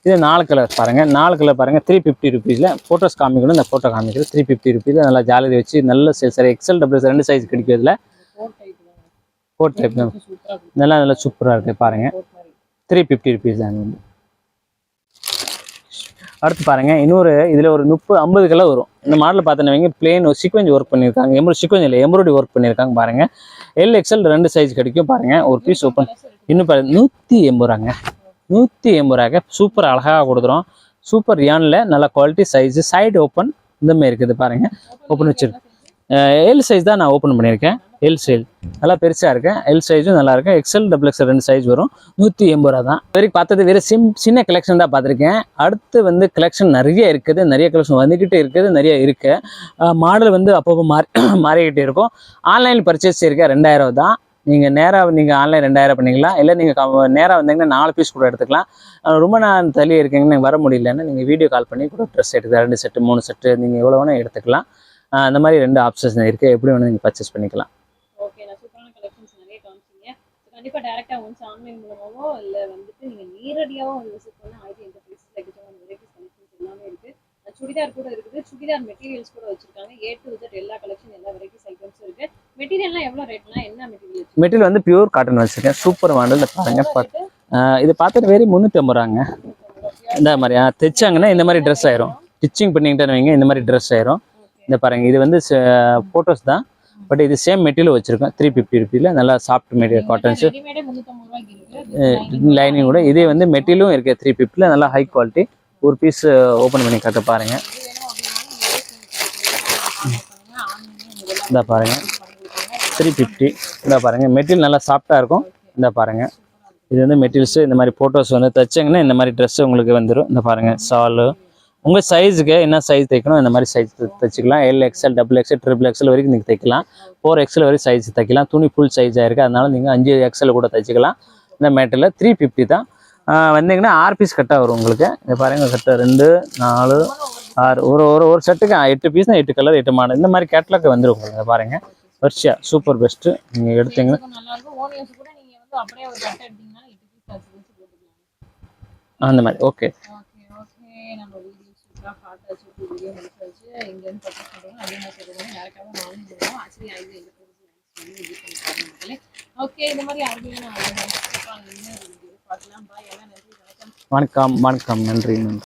இது நாலு கலர் பாருங்க. நாலு கலர் பாருங்க. த்ரீ ஃபிஃப்டி ருபீஸில் ஃபோட்டோஸ் காமிக்கணும். இந்த ஃபோட்டோ காமிக்கிறது த்ரீ ஃபிஃப்டி ருபீஸில் நல்லா ஜாலியாக வச்சு நல்ல சைஸ் எக்ஸல் டபுள் ரெண்டு சைஸ் கிடைக்கிறதுல இதில் ஃபோர் டைப் தான். நல்லா நல்லா சூப்பராக இருக்கு பாருங்க. த்ரீ ஃபிஃப்டி ருபீஸ் தான் வந்து அடுத்து பாருங்க. இன்னொரு இதில் ஒரு முப்பது ஐம்பது கலர் வரும். இந்த மாடலில் பார்த்தீங்கன்னா பிளேன் சீக்வெஞ்ச் ஒர்க் பண்ணியிருக்காங்க எம்ப்ரோ சீக்வெஞ்ச் இல்லை எம்ப்ராய்டரி ஒர்க் பண்ணியிருக்காங்க பாருங்க. எல் எக்ஸல் ரெண்டு சைஸ் கிடைக்கும் பாருங்க. ஒரு பீஸ் ஓப்பன் இன்னும் பாருங்க நூற்றி எண்பது ரூபாங்க. நூற்றி எண்பது ரூபாய்க்கு சூப்பர் அழகாக கொடுத்துரும் சூப்பர் யானில் நல்ல குவாலிட்டி சைஸு சைடு ஓப்பன் இந்தமாதிரி இருக்குது பாருங்கள் ஓப்பன் வச்சுருக்கு எல் சைஸ் தான் நான் ஓப்பன் பண்ணியிருக்கேன். எல் சைஸ் நல்லா பெருசாக இருக்கேன் எல் சைஸும் நல்லா எக்ஸ்எல் எக்ஸல் டபுள் எக்ஸல் ரெண்டு சைஸ் வரும். நூற்றி எண்பது ரூபா தான். வரைக்கும் பார்த்தது வேறு சிம் சின்ன கலெக்ஷன் தான் பார்த்துருக்கேன். அடுத்து வந்து கலெக்ஷன் நிறைய இருக்குது. நிறைய கலெக்ஷன் வந்துக்கிட்டே இருக்குது. நிறைய இருக்குது மாடல் வந்து அப்பப்போ மாறி மாறிக்கிட்டே இருக்கும். ஆன்லைனில் பர்ச்சேஸ் இருக்கேன் ரெண்டாயிரம் தான். நீங்கள் நேராக நீங்கள் ஆன்லைன் ரெண்டாயிரம் பண்ணிக்கலாம். இல்லை நீங்கள் நேராக வந்தீங்கன்னா நாலு பீஸ் கூட எடுத்துக்கலாம். ரொம்ப நான் தள்ளி இருக்கீங்கன்னு எனக்கு வர முடியலன்னா நீங்கள் வீடியோ கால் பண்ணி கூட ட்ரெஸ் எடுக்கலாம் ரெண்டு செட்டு மூணு செட்டு நீங்கள் எவ்வளோ வேணால் எடுத்துக்கலாம். அந்த மாதிரி ரெண்டு ஆப்ஷன்ஸ் இருக்குது எப்படி வேணால் நீங்கள் பர்ச்சேஸ் பண்ணிக்கலாம். கண்டிப்பாக டேரெக்டாக ஒன்ஸ் ஆன்லைன் மூலமாகவோ இல்லை வந்துட்டு நீங்கள் நேரடியாகவும் வந்து விசிட் பண்ண ஆயிரத்தி எந்த பிளேசஸ் எக்கச்சக்கமான வெரைட்டிஸ் கலெக்ஷன்ஸ் எல்லாமே இருக்குது சுடிதார் கூட இருக்குது. சுடிதார் மெட்டீரியல்ஸ் கூட வச்சிருக்காங்க. ஏ டு Z எல்லா கலெக்ஷன் எல்லா வெரைட்டிஸ் ஐட்டம்ஸ் இருக்கு. மெட்டீரியல்லாம் எவ்வளவு ரேட்லாம் என்ன மெட்டீரியல் மெட்டீரியல் வந்து பியூர் காட்டன் வச்சுருக்கேன். சூப்பர் மாடல் பாருங்க. இது பார்த்துட்டு வெறும் முந்நூற்றி ஐம்பது ரூபாங்க இந்த மாதிரி தைச்சாங்கன்னா இந்த மாதிரி ட்ரெஸ் ஆயிரும். ஸ்டிச்சிங் பண்ணிக்கிட்டே வைங்க இந்த மாதிரி ட்ரெஸ் ஆயிரும். இந்த பாருங்க இது வந்து ஃபோட்டோஸ் தான். பட் இது சேம் மெட்டீரியல் வச்சிருக்கோம். த்ரீ ஃபிஃப்டி ருபீல நல்லா சாஃப்ட் மெட்டீரியல் காட்டன்ஸ் லைனிங் கூட. இதே வந்து மெட்டீரியலும் இருக்கு. த்ரீ ஃபிஃப்டியில் நல்லா ஹை குவாலிட்டி ஒரு பீஸ் ஓப்பன் பண்ணி காட்ட பாருங்க. இந்த பாருங்க. த்ரீ ஃபிஃப்டி இந்த பாருங்க. மெட்டீரியல் நல்லா சாஃப்டாக இருக்கும். இந்த பாருங்க. இது வந்து மெட்டீரியல்ஸு இந்த மாதிரி ஃபோட்டோஸ் வந்து தைச்சிங்கன்னா இந்த மாதிரி ட்ரெஸ்ஸு உங்களுக்கு வந்துடும் இந்த பாருங்க. ஷாலு உங்கள் சைஸுக்கு என்ன சைஸ் தைக்கணும் இந்த மாதிரி size தைச்சிக்கலாம். L XL double XL triple XL வரைக்கும் நீங்கள் தைக்கலாம். ஃபோர் எக்ஸ்எல் வரைக்கும் சைஸ் தைக்கலாம். துணி ஃபுல் சைஸாக இருக்குது அதனால நீங்கள் அஞ்சு எக்ஸ்எல் கூட தைச்சிக்கலாம். இந்த மேட்டரில் த்ரீ ஃபிஃப்டி தான். வந்தீங்கன்னா ஆறு பீஸ் கட்டாக வரும் உங்களுக்கு. இங்கே பாருங்க கட்டை ரெண்டு நாலு ஆறு. ஒரு ஒரு ஒரு செட்டுக்கு எட்டு பீஸ் தான் எட்டு கலர் எட்டு மாடல். இந்த மாதிரி கேட்லாக் வந்துடும் உங்களுக்கு இதை பாருங்க. சூப்பர் பெஸ்ட்டு நீங்கள் எடுத்தீங்கன்னா அந்த மாதிரி ஓகே ஓகே மாதிரி ஓகே இந்த மாதிரி வணக்கம் வணக்கம். நன்றி நன்றி.